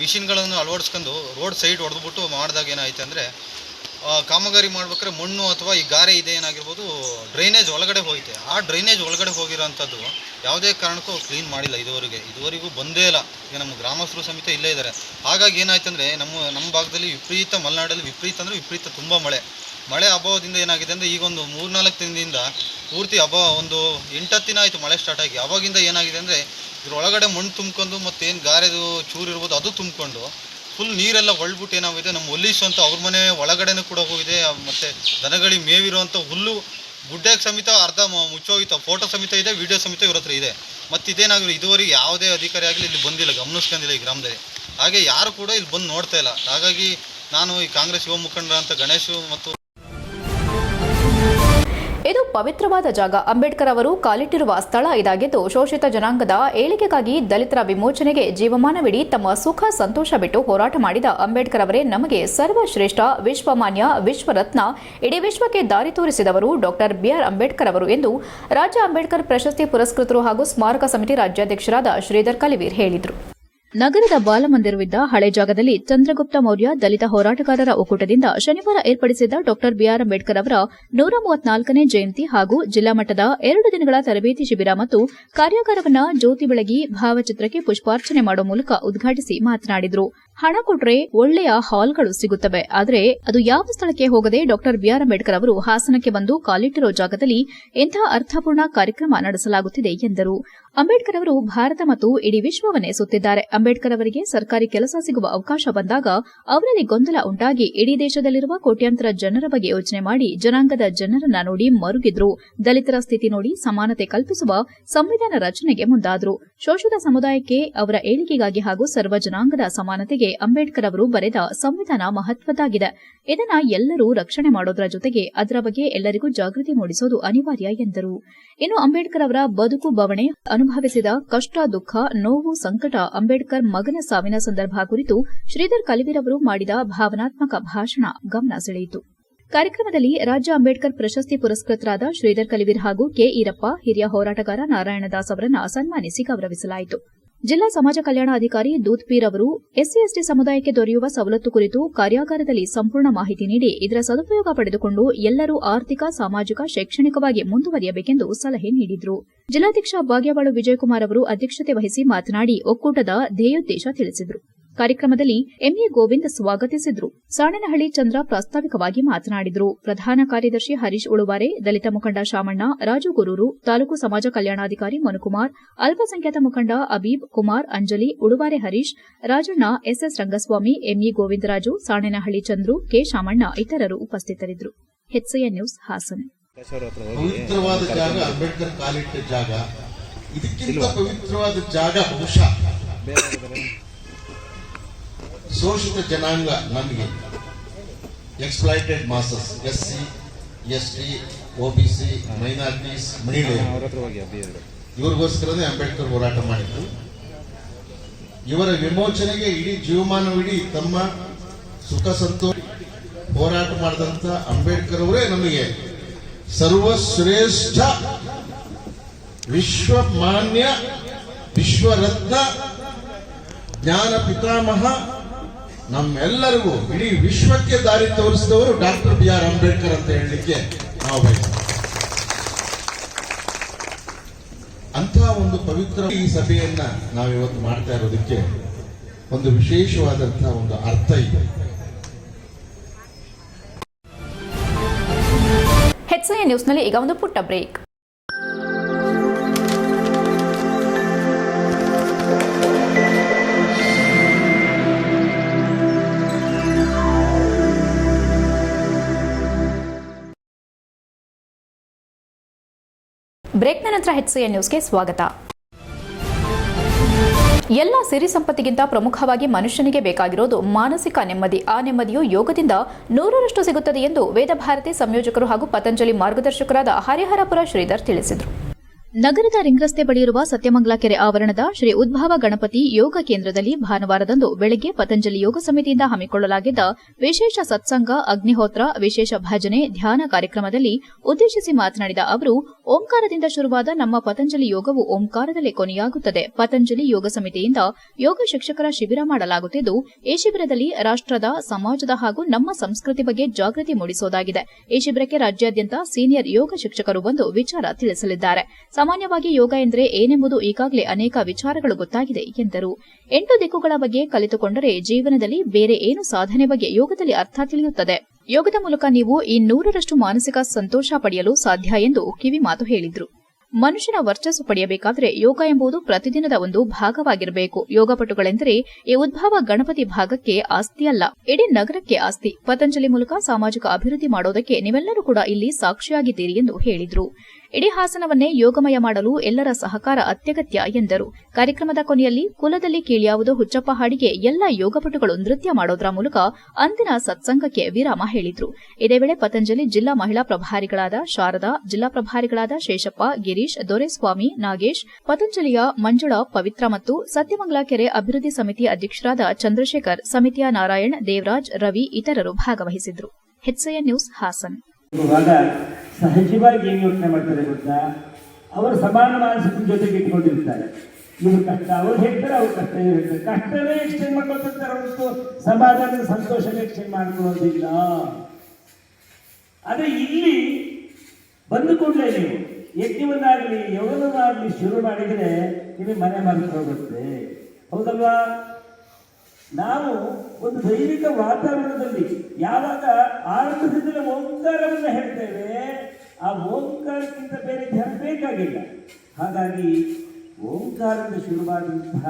ಮಿಷಿನ್ಗಳನ್ನು ಅಳವಡಿಸ್ಕೊಂಡು ರೋಡ್ ಸೈಡ್ ಹೊಡೆದ್ಬಿಟ್ಟು ಮಾಡಿದಾಗ ಏನಾಯ್ತು ಅಂದರೆ ಕಾಮಗಾರಿ ಮಾಡ್ಬೇಕಾದ್ರೆ ಮಣ್ಣು ಅಥವಾ ಈ ಗಾರೆ ಇದೆ ಏನಾಗಿರ್ಬೋದು ಡ್ರೈನೇಜ್ ಒಳಗಡೆ ಹೋಯ್ತೆ. ಆ ಡ್ರೈನೇಜ್ ಒಳಗಡೆ ಹೋಗಿರೋಂಥದ್ದು ಯಾವುದೇ ಕಾರಣಕ್ಕೂ ಕ್ಲೀನ್ ಮಾಡಿಲ್ಲ ಇದುವರೆಗೆ. ಇದುವರೆಗೂ ಬಂದೇ ಇಲ್ಲ. ಈಗ ನಮ್ಮ ಗ್ರಾಮಸ್ಥರು ಸಮೇತ ಇಲ್ಲೇ ಇದ್ದಾರೆ. ಹಾಗಾಗಿ ಏನಾಯ್ತು ಅಂದರೆ, ನಮ್ಮ ನಮ್ಮ ಭಾಗದಲ್ಲಿ ವಿಪರೀತ ಮಲೆನಾಡಲ್ಲಿ ವಿಪರೀತ ಅಂದರೆ ವಿಪರೀತ ತುಂಬ ಮಳೆ. ಮಳೆ ಅಭಾವದಿಂದ ಏನಾಗಿದೆ ಅಂದರೆ, ಈಗ ಒಂದು ಮೂರ್ನಾಲ್ಕು ದಿನದಿಂದ ಪೂರ್ತಿ ಅಭಾವ ಒಂದು ಎಂಟತ್ತು ದಿನ ಆಯಿತು ಮಳೆ ಸ್ಟಾರ್ಟ್ ಆಗಿ. ಅವಾಗಿಂದ ಏನಾಗಿದೆ ಅಂದರೆ ಇದ್ರೊಳಗಡೆ ಮಣ್ಣು ತುಂಬ್ಕೊಂಡು ಮತ್ತೇನು ಗಾರೆದು ಚೂರು ಇರ್ಬೋದು ಅದು ತುಂಬ್ಕೊಂಡು ಫುಲ್ ನೀರೆಲ್ಲ ಒಳ್ಬಿಟ್ಟು ಏನಾಗಿದೆ ನಮ್ಮ ಒಲ್ಲಿಸು ಅಂತ ಅವ್ರ ಮನೆ ಒಳಗಡೆನೂ ಕೂಡ ಹೋಗಿದೆ, ಮತ್ತು ದನಗಳಿಗೆ ಮೇವಿರುವಂಥ ಹುಲ್ಲು ಗುಡ್ಡೆಗೆ ಸಮೇತ ಅರ್ಧ ಮುಚ್ಚೋಗಿತ್ತು ಫೋಟೋ ಸಮೇತ ಇದೆ ವಿಡಿಯೋ ಸಮೇತ ಇವ್ರ ಹತ್ರ ಇದೆ. ಮತ್ತು ಇದೇನಾಗಿರೋ ಇದುವರೆಗೆ ಯಾವುದೇ ಅಧಿಕಾರಿ ಆಗಲಿ ಇಲ್ಲಿ ಬಂದಿಲ್ಲ, ಗಮನಿಸ್ಕೊಂಡಿಲ್ಲ ಈ ಗ್ರಾಮದಲ್ಲಿ. ಹಾಗೆ ಯಾರು ಕೂಡ ಇಲ್ಲಿ ಬಂದು ನೋಡ್ತಾ ಇಲ್ಲ. ಹಾಗಾಗಿ ನಾನು ಈ ಕಾಂಗ್ರೆಸ್ ಯುವ ಮುಖಂಡರಂತ ಗಣೇಶು ಮತ್ತು ಇದು ಪವಿತ್ರವಾದ ಜಾಗ. ಅಂಬೇಡ್ಕರ್ ಅವರು ಕಾಲಿಟ್ಟಿರುವ ಸ್ಥಳ ಇದಾಗಿದ್ದು, ಶೋಷಿತ ಜನಾಂಗದ ಏಳಿಗೆಗಾಗಿ ದಲಿತರ ವಿಮೋಚನೆಗೆ ಜೀವಮಾನವಿಡಿ ತಮ್ಮ ಸುಖ ಸಂತೋಷ ಬಿಟ್ಟು ಹೋರಾಟ ಮಾಡಿದ ಅಂಬೇಡ್ಕರ್ ಅವರೇ ನಮಗೆ ಸರ್ವಶ್ರೇಷ್ಠ, ವಿಶ್ವಮಾನ್ಯ, ವಿಶ್ವರತ್ನ, ಇಡೀ ವಿಶ್ವಕ್ಕೆ ದಾರಿ ತೋರಿಸಿದವರು ಡಾಕ್ಟರ್ ಬಿಆರ್ ಅಂಬೇಡ್ಕರ್ ಅವರು ಎಂದು ರಾಜ್ಯ ಅಂಬೇಡ್ಕರ್ ಪ್ರಶಸ್ತಿ ಪುರಸ್ಕೃತರು ಹಾಗೂ ಸ್ಮಾರಕ ಸಮಿತಿ ರಾಜ್ಯಾಧ್ಯಕ್ಷರಾದ ಶ್ರೀಧರ್ ಕಲಿವೀರ್ ಹೇಳಿದರು. ನಗರದ ಬಾಲಮಂದಿರವಿದ್ದ ಹಳೆ ಜಾಗದಲ್ಲಿ ಚಂದ್ರಗುಪ್ತ ಮೌರ್ಯ ದಲಿತ ಹೋರಾಟಗಾರರ ಒಕ್ಕೂಟದಿಂದ ಶನಿವಾರ ಏರ್ಪಡಿಸಿದ್ದ ಡಾಕ್ಟರ್ ಬಿಆರ್ ಅಂಬೇಡ್ಕರ್ ಅವರ ನೂರ ಮೂವತ್ನಾಲ್ಕನೇ ಜಯಂತಿ ಹಾಗೂ ಜಿಲ್ಲಾ ಮಟ್ಟದ ಎರಡು ದಿನಗಳ ತರಬೇತಿ ಶಿಬಿರ ಮತ್ತು ಕಾರ್ಯಾಗಾರವನ್ನು ಜ್ಯೋತಿ ಬೆಳಗಿ ಭಾವಚಿತ್ರಕ್ಕೆ ಪುಷ್ಪಾರ್ಚನೆ ಮಾಡುವ ಮೂಲಕ ಉದ್ಘಾಟಿಸಿ ಮಾತನಾಡಿದರು. ಹಣ ಕೊಟ್ರೆ ಒಳ್ಳೆಯ ಹಾಲ್ಗಳು ಸಿಗುತ್ತವೆ. ಆದರೆ ಅದು ಯಾವ ಸ್ಥಳಕ್ಕೆ ಹೋಗದೆ ಡಾಕ್ಟರ್ ಬಿಆರ್ ಅಂಬೇಡ್ಕರ್ ಅವರು ಹಾಸನಕ್ಕೆ ಬಂದು ಕಾಲಿಟ್ಟಿರೋ ಜಾಗದಲ್ಲಿ ಇಂತಹ ಅರ್ಥಪೂರ್ಣ ಕಾರ್ಯಕ್ರಮ ನಡೆಸಲಾಗುತ್ತಿದೆ ಎಂದರು. ಅಂಬೇಡ್ಕರ್ ಅವರು ಭಾರತ ಮತ್ತು ಇಡೀ ವಿಶ್ವವನ್ನೇ ಸುತ್ತಿದ್ದಾರೆ ಅಂಬೇಡ್ಕರ್ ಅವರಿಗೆ ಸರ್ಕಾರಿ ಕೆಲಸ ಸಿಗುವ ಅವಕಾಶ ಬಂದಾಗ ಅವರಲ್ಲಿ ಗೊಂದಲ ಉಂಟಾಗಿ ಇಡೀ ದೇಶದಲ್ಲಿರುವ ಕೋಟ್ಯಾಂತರ ಜನರ ಬಗ್ಗೆ ಯೋಚನೆ ಮಾಡಿ ಜನಾಂಗದ ಜನರನ್ನ ನೋಡಿ ಮರುಗಿದ್ರು. ದಲಿತರ ಸ್ಥಿತಿ ನೋಡಿ ಸಮಾನತೆ ಕಲ್ಪಿಸುವ ಸಂವಿಧಾನ ರಚನೆಗೆ ಮುಂದಾದ್ರು. ಶೋಷಿತ ಸಮುದಾಯಕ್ಕೆ ಅವರ ಏಳಿಗೆಗಾಗಿ ಹಾಗೂ ಸರ್ವ ಜನಾಂಗದ ಸಮಾನತೆಗೆ ಅಂಬೇಡ್ಕರ್ ಅವರು ಬರೆದ ಸಂವಿಧಾನ ಮಹತ್ವದ್ದಾಗಿದೆ. ಇದನ್ನ ಎಲ್ಲರೂ ರಕ್ಷಣೆ ಮಾಡೋದರ ಜೊತೆಗೆ ಅದರ ಬಗ್ಗೆ ಎಲ್ಲರಿಗೂ ಜಾಗೃತಿ ಮೂಡಿಸೋದು ಅನಿವಾರ್ಯ ಎಂದರು. ಇನ್ನು ಅಂಬೇಡ್ಕರ್ ಅವರ ಬದುಕು ಬವಣೆ ಅನುಭವಿಸಿದ ಕಷ್ಟ, ದುಃಖ, ನೋವು, ಸಂಕಟ ಅಂಬೇಡ್ಕರ್ ಮಗನ ಸಾವಿನ ಸಂದರ್ಭ ಕುರಿತು ಶ್ರೀಧರ್ ಕಲಿವೀರ್ ಅವರು ಮಾಡಿದ ಭಾವನಾತ್ಮಕ ಭಾಷಣ ಗಮನ ಸೆಳೆಯಿತು. ಕಾರ್ಯಕ್ರಮದಲ್ಲಿ ರಾಜ್ಯ ಅಂಬೇಡ್ಕರ್ ಪ್ರಶಸ್ತಿ ಪುರಸ್ಕೃತರಾದ ಶ್ರೀಧರ್ ಕಲಿವೀರ್ ಹಾಗೂ ಕೆ ಈರಪ್ಪ, ಹಿರಿಯ ಹೋರಾಟಗಾರ ನಾರಾಯಣದಾಸ್ ಅವರನ್ನು ಸನ್ಮಾನಿಸಿ ಗೌರವಿಸಲಾಯಿತು. ಜಿಲ್ಲಾ ಸಮಾಜ ಕಲ್ಯಾಣ ಅಧಿಕಾರಿ ದೂತ್ಪೀರ್ ಅವರು ಎಸ್ಸಿ ಎಸ್ಟಿ ಸಮುದಾಯಕ್ಕೆ ದೊರೆಯುವ ಸವಲತ್ತು ಕುರಿತು ಕಾರ್ಯಾಗಾರದಲ್ಲಿ ಸಂಪೂರ್ಣ ಮಾಹಿತಿ ನೀಡಿ ಇದರ ಸದುಪಯೋಗ ಪಡೆದುಕೊಂಡು ಎಲ್ಲರೂ ಆರ್ಥಿಕ, ಸಾಮಾಜಿಕ, ಶೈಕ್ಷಣಿಕವಾಗಿ ಮುಂದುವರಿಯಬೇಕೆಂದು ಸಲಹೆ ನೀಡಿದರು. ಜಿಲ್ಲಾಧ್ಯಕ್ಷ ಭಾಗ್ಯವಾಳು ವಿಜಯಕುಮಾರ್ ಅವರು ಅಧ್ಯಕ್ಷತೆ ವಹಿಸಿ ಮಾತನಾಡಿ ಒಕ್ಕೂಟದ ಧ್ಯೇಯೋದ್ದೇಶ ತಿಳಿಸಿದರು. ಕಾರ್ಯಕ್ರಮದಲ್ಲಿ ಎಂಎ ಗೋವಿಂದ್ ಸ್ವಾಗತಿಸಿದ್ರು. ಸಾಣನಹಳ್ಳಿ ಚಂದ್ರ ಪ್ರಾಸ್ತಾವಿಕವಾಗಿ ಮಾತನಾಡಿದರು. ಪ್ರಧಾನ ಕಾರ್ಯದರ್ಶಿ ಹರೀಶ್ ಉಳುವಾರೆ ದಲಿತ ಮುಖಂಡ ಶಾಮಣ್ಣ ರಾಜು ಗುರೂರು ತಾಲೂಕು ಸಮಾಜ ಕಲ್ಯಾಣಾಧಿಕಾರಿ ಮನುಕುಮಾರ್ ಅಲ್ಪಸಂಖ್ಯಾತ ಮುಖಂಡ Abeeb Kumar Anjali Uluvare Harish Rajanna SS Rangaswamy ME Govindaraju Sanenahalli Chandru K Shamanna ಇತರರು ಉಪಸ್ಥಿತರಿದ್ದರು. ನ್ಯೂಸ್ ಹಾಸನ್. ಪವಿತ್ರವಾದ ಜಾಗ ಅಂಬೇಡ್ಕರ್ ಕಾಲಿಟ್ಟ ಜಾಗ. ಇದಕ್ಕಿಂತ ಪವಿತ್ರವಾದ ಜಾಗ ಬಹುಶಃ. ಶೋಷಿತ ಜನಾಂಗ ನಮಗೆ exploited masses S C S T O B C minorities ಮಹಿಳೆಯರು ಇವ್ರಿಗೋಸ್ಕರನೇ ಅಂಬೇಡ್ಕರ್ ಹೋರಾಟ ಮಾಡಿದ್ರು. ಇವರ ವಿಮೋಚನೆಗೆ ಇಡೀ ಜೀವಮಾನವಿಡೀ ತಮ್ಮ ಸುಖ ಸಂತೋಷ ಹೋರಾಟ ಮಾಡಿದಂತ ಅಂಬೇಡ್ಕರ್ ಅವರೇ ನಮಗೆ ಸರ್ವಶ್ರೇಷ್ಠ ವಿಶ್ವ ಮಾನ್ಯ ವಿಶ್ವರತ್ನ ಜ್ಞಾನ ಪಿತಾಮಹ ನಮ್ಮೆಲ್ಲರಿಗೂ ಇಡೀ ವಿಶ್ವಕ್ಕೆ ದಾರಿ ತೋರಿಸಿದವರು ಡಾಕ್ಟರ್ ಬಿ ಆರ್ ಅಂಬೇಡ್ಕರ್ ಅಂತ ಹೇಳಲಿಕ್ಕೆ ನಾವು ಬಯಸ್ತೇವೆ. ಅಂತಹ ಒಂದು ಪವಿತ್ರ ಈ ಸಭೆಯನ್ನ ನಾವಿವತ್ತು ಮಾಡ್ತಾ ಇರೋದಕ್ಕೆ ಒಂದು ವಿಶೇಷವಾದಂತಹ ಒಂದು ಅರ್ಥ ಇದೆ. ಹೆಚ್ಚಿನ ನ್ಯೂಸ್ನಲ್ಲಿ ಈಗ ಒಂದು ಪುಟ್ಟ ಬ್ರೇಕ್. ಬ್ರೇಕ್ನ ನಂತರ ಹೆಚ್ಐ ನ್ಯೂಸ್ಗೆ ಸ್ವಾಗತ. ಎಲ್ಲ ಸಿರಿ ಸಂಪತ್ತಿಗಿಂತ ಪ್ರಮುಖವಾಗಿ ಮನುಷ್ಯನಿಗೆ ಬೇಕಾಗಿರೋದು ಮಾನಸಿಕ ನೆಮ್ಮದಿ. ಆ ನೆಮ್ಮದಿಯು ಯೋಗದಿಂದ ನೂರರಷ್ಟು ಸಿಗುತ್ತದೆ ಎಂದು ವೇದಭಾರತಿ ಸಂಯೋಜಕರು ಹಾಗೂ ಪತಂಜಲಿ ಮಾರ್ಗದರ್ಶಕರಾದ ಹರಿಹರಪುರ ಶ್ರೀಧರ್ ತಿಳಿಸಿದರು. ನಗರದ ರಿಂಗ್ರಸ್ತೆ ಬಳಿ ಸತ್ಯಮಂಗಲ ಕೆರೆ ಆವರಣದ ಶ್ರೀ ಉದ್ಭವ ಗಣಪತಿ ಯೋಗ ಕೇಂದ್ರದಲ್ಲಿ ಭಾನುವಾರದಂದು ಬೆಳಗ್ಗೆ ಪತಂಜಲಿ ಯೋಗ ಸಮಿತಿಯಿಂದ ಹಮ್ಮಿಕೊಳ್ಳಲಾಗಿದ್ದ ವಿಶೇಷ ಸತ್ಸಂಗ, ಅಗ್ನಿಹೋತ್ರ, ವಿಶೇಷ ಭಜನೆ, ಧ್ಯಾನ ಕಾರ್ಯಕ್ರಮದಲ್ಲಿ ಉದ್ದೇಶಿಸಿ ಮಾತನಾಡಿದ ಅವರು, ಓಂಕಾರದಿಂದ ಶುರುವಾದ ನಮ್ಮ ಪತಂಜಲಿ ಯೋಗವು ಓಂಕಾರದಲ್ಲೇ ಕೊನೆಯಾಗುತ್ತದೆ. ಪತಂಜಲಿ ಯೋಗ ಸಮಿತಿಯಿಂದ ಯೋಗ ಶಿಕ್ಷಕರ ಶಿಬಿರ ಮಾಡಲಾಗುತ್ತಿದ್ದು, ಈ ಶಿಬಿರದಲ್ಲಿ ರಾಷ್ಟದ ಸಮಾಜದ ಹಾಗೂ ನಮ್ಮ ಸಂಸ್ಕೃತಿ ಬಗ್ಗೆ ಜಾಗೃತಿ ಮೂಡಿಸುವುದಾಗಿದೆ ಈ ಶಿಬಿರಕ್ಕೆ ರಾಜ್ಯಾದ್ಯಂತ ಸೀನಿಯರ್ ಯೋಗ ಶಿಕ್ಷಕರು ಬಂದು ವಿಚಾರ ತಿಳಿಸಲಿದ್ದಾರೆ. ಸಾಮಾನ್ಯವಾಗಿ ಯೋಗ ಎಂದರೆ ಏನೆಂಬುದು ಈಗಾಗಲೇ ಅನೇಕ ವಿಚಾರಗಳು ಗೊತ್ತಾಗಿದೆ, ಎಂದರು. ಎಂಟು ದಿಕ್ಕುಗಳ ಬಗ್ಗೆ ಕಲಿತುಕೊಂಡರೆ ಜೀವನದಲ್ಲಿ ಬೇರೆ ಏನು ಸಾಧನೆ ಬಗ್ಗೆ ಯೋಗದಲ್ಲಿ ಅರ್ಥ ತಿಳಿಯುತ್ತದೆ? ಯೋಗದ ಮೂಲಕ ನೀವು ಈ ನೂರರಷ್ಟು ಮಾನಸಿಕ ಸಂತೋಷ ಪಡೆಯಲು ಸಾಧ್ಯ ಎಂದು ಕಿವಿ ಮಾತು ಹೇಳಿದ್ರು. ಮನುಷ್ಯನ ವರ್ಚಸ್ಸು ಪಡೆಯಬೇಕಾದರೆ ಯೋಗ ಎಂಬುದು ಪ್ರತಿದಿನದ ಒಂದು ಭಾಗವಾಗಿರಬೇಕು. ಯೋಗಪಟುಗಳೆಂದರೆ ಈ ಉದ್ಭವ ಗಣಪತಿ ಭಾಗಕ್ಕೆ ಆಸ್ತಿಯಲ್ಲ ಇಡೀ ನಗರಕ್ಕೆ ಆಸ್ತಿ. ಪತಂಜಲಿ ಮೂಲಕ ಸಾಮಾಜಿಕ ಅಭಿವೃದ್ಧಿ ಮಾಡೋದಕ್ಕೆ ನೀವೆಲ್ಲರೂ ಕೂಡ ಇಲ್ಲಿ ಸಾಕ್ಷಿಯಾಗಿದ್ದೀರಿ ಎಂದು ಹೇಳಿದ್ರು. ಇಡೀ ಹಾಸನವನ್ನೇ ಯೋಗಮಯ ಮಾಡಲು ಎಲ್ಲರ ಸಹಕಾರ ಅತ್ಯಗತ್ಯ ಎಂದರು. ಕಾರ್ಯಕ್ರಮದ ಕೊನೆಯಲ್ಲಿ ಕುಲದಲ್ಲಿ ಕೀಳಿಯಾವುದು ಹುಚ್ಚಪ್ಪ ಹಾಡಿಗೆ ಎಲ್ಲ ಯೋಗಪಟುಗಳು ನೃತ್ಯ ಮಾಡೋದರ ಮೂಲಕ ಅಂದಿನ ಸತ್ಸಂಗಕ್ಕೆ ವಿರಾಮ ಹೇಳಿದ್ರು. ಇದೇ ವೇಳೆ ಪತಂಜಲಿ ಜಿಲ್ಲಾ ಮಹಿಳಾ ಪ್ರಭಾರಿಗಳಾದ ಶಾರದಾ, ಜಿಲ್ಲಾ ಪ್ರಭಾರಿಗಳಾದ ಶೇಷಪ್ಪ, ಗಿರೀಶ್, ದೊರೆಸ್ವಾಮಿ, ನಾಗೇಶ್, ಪತಂಜಲಿಯ ಮಂಜುಳಾ, ಪವಿತ್ರ ಮತ್ತು ಸತ್ಯಮಂಗಲ ಕೆರೆ ಅಭಿವೃದ್ಧಿ ಸಮಿತಿ ಅಧ್ಯಕ್ಷರಾದ ಚಂದ್ರಶೇಖರ್, ಸಮಿತಿಯ ನಾರಾಯಣ್, ದೇವರಾಜ್, ರವಿ ಇತರರು ಭಾಗವಹಿಸಿದ್ರು. ನ್ಯೂಸ್ ಹಾಸನ್. ಇವಾಗ ಸಹಜವಾಗಿ ಏನು ಯೋಚನೆ ಮಾಡ್ತಾರೆ ಗೊತ್ತಾ? ಅವರು ಸಮಾನ ಮಾನಸಿಕ ಜೊತೆಗೆ ಇಟ್ಕೊಂಡಿರ್ತಾರೆ. ಇವರು ಕಷ್ಟ, ಅವ್ರು ಹೇಳ್ತಾರೆ, ಅವ್ರು ಕಷ್ಟ ಹೇಳ್ತಾರೆ. ಕಷ್ಟವೇ ಎಕ್ಸ್ಚೇಂಜ್ ಮಾಡ್ಕೊತಿರ್ತಾರೆ ಹೊರತು ಸಮಾಧಾನದ ಸಂತೋಷನೇ ಎಕ್ಸ್ಚೇಂಜ್ ಮಾಡ್ಕೊಳ್ಳೋದಿಲ್ಲ ಆದರೆ ಇಲ್ಲಿ ಬಂದು ಕೂಡಲೇ ನೀವು ಯಜ್ಞವನ್ನಾಗಲಿ, ಯೋಗವನ್ನಾಗಲಿ ಶುರು ಮಾಡಿದರೆ ನಿಮಗೆ ಮನೆ ಮರೆತು ಹೋಗುತ್ತೆ ಹೌದಲ್ವಾ? ನಾವು ಒಂದು ದೈವಿಕ ವಾತಾವರಣದಲ್ಲಿ ಯಾವಾಗ ಆರಂಭದಿಂದಲೇ ಓಂಕಾರವನ್ನು ಹೇಳ್ತೇವೆ, ಆ ಓಂಕಾರಕ್ಕಿಂತ ಬೇರೆ ಧ್ಯಾನ ಬೇಕಾಗಿಲ್ಲ. ಹಾಗಾಗಿ ಓಂಕಾರದಿಂದ ಶುರುವಾದಂತಹ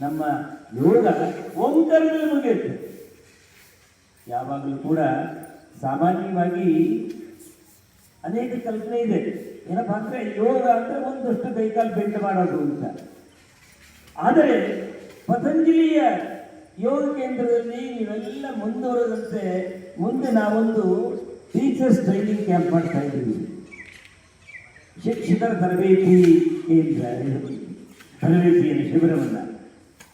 ನಮ್ಮ ಯೋಗ ಓಂಕಾರದಲ್ಲಿ ಮುಗಿಯುತ್ತೆ ಯಾವಾಗಲೂ ಕೂಡ ಸಾಮಾನ್ಯವಾಗಿ ಅನೇಕ ಕಲ್ಪನೆ ಇದೆ. ಏನಪ್ಪ ಅಂದರೆ ಯೋಗ ಅಂದ್ರೆ ಒಂದಷ್ಟು ಕೈಕಾಲು ಬೆಂಡ್ ಮಾಡೋದು ಅಂತ. ಆದರೆ ಪತಂಜಲಿಯ ಯೋಗ ಕೇಂದ್ರದಲ್ಲಿ ನೀವೆಲ್ಲ ಮುಂದುವರೆದಂತೆ ಮುಂದೆ ನಾವೊಂದು ಟೀಚರ್ಸ್ ಟ್ರೈನಿಂಗ್ ಕ್ಯಾಂಪ್ ಮಾಡ್ತಾ ಇದ್ದೀವಿ. ಶಿಕ್ಷಕರ ತರಬೇತಿ ಕೇಂದ್ರ ತರಬೇತಿಯ ಶಿಬಿರವನ್ನು.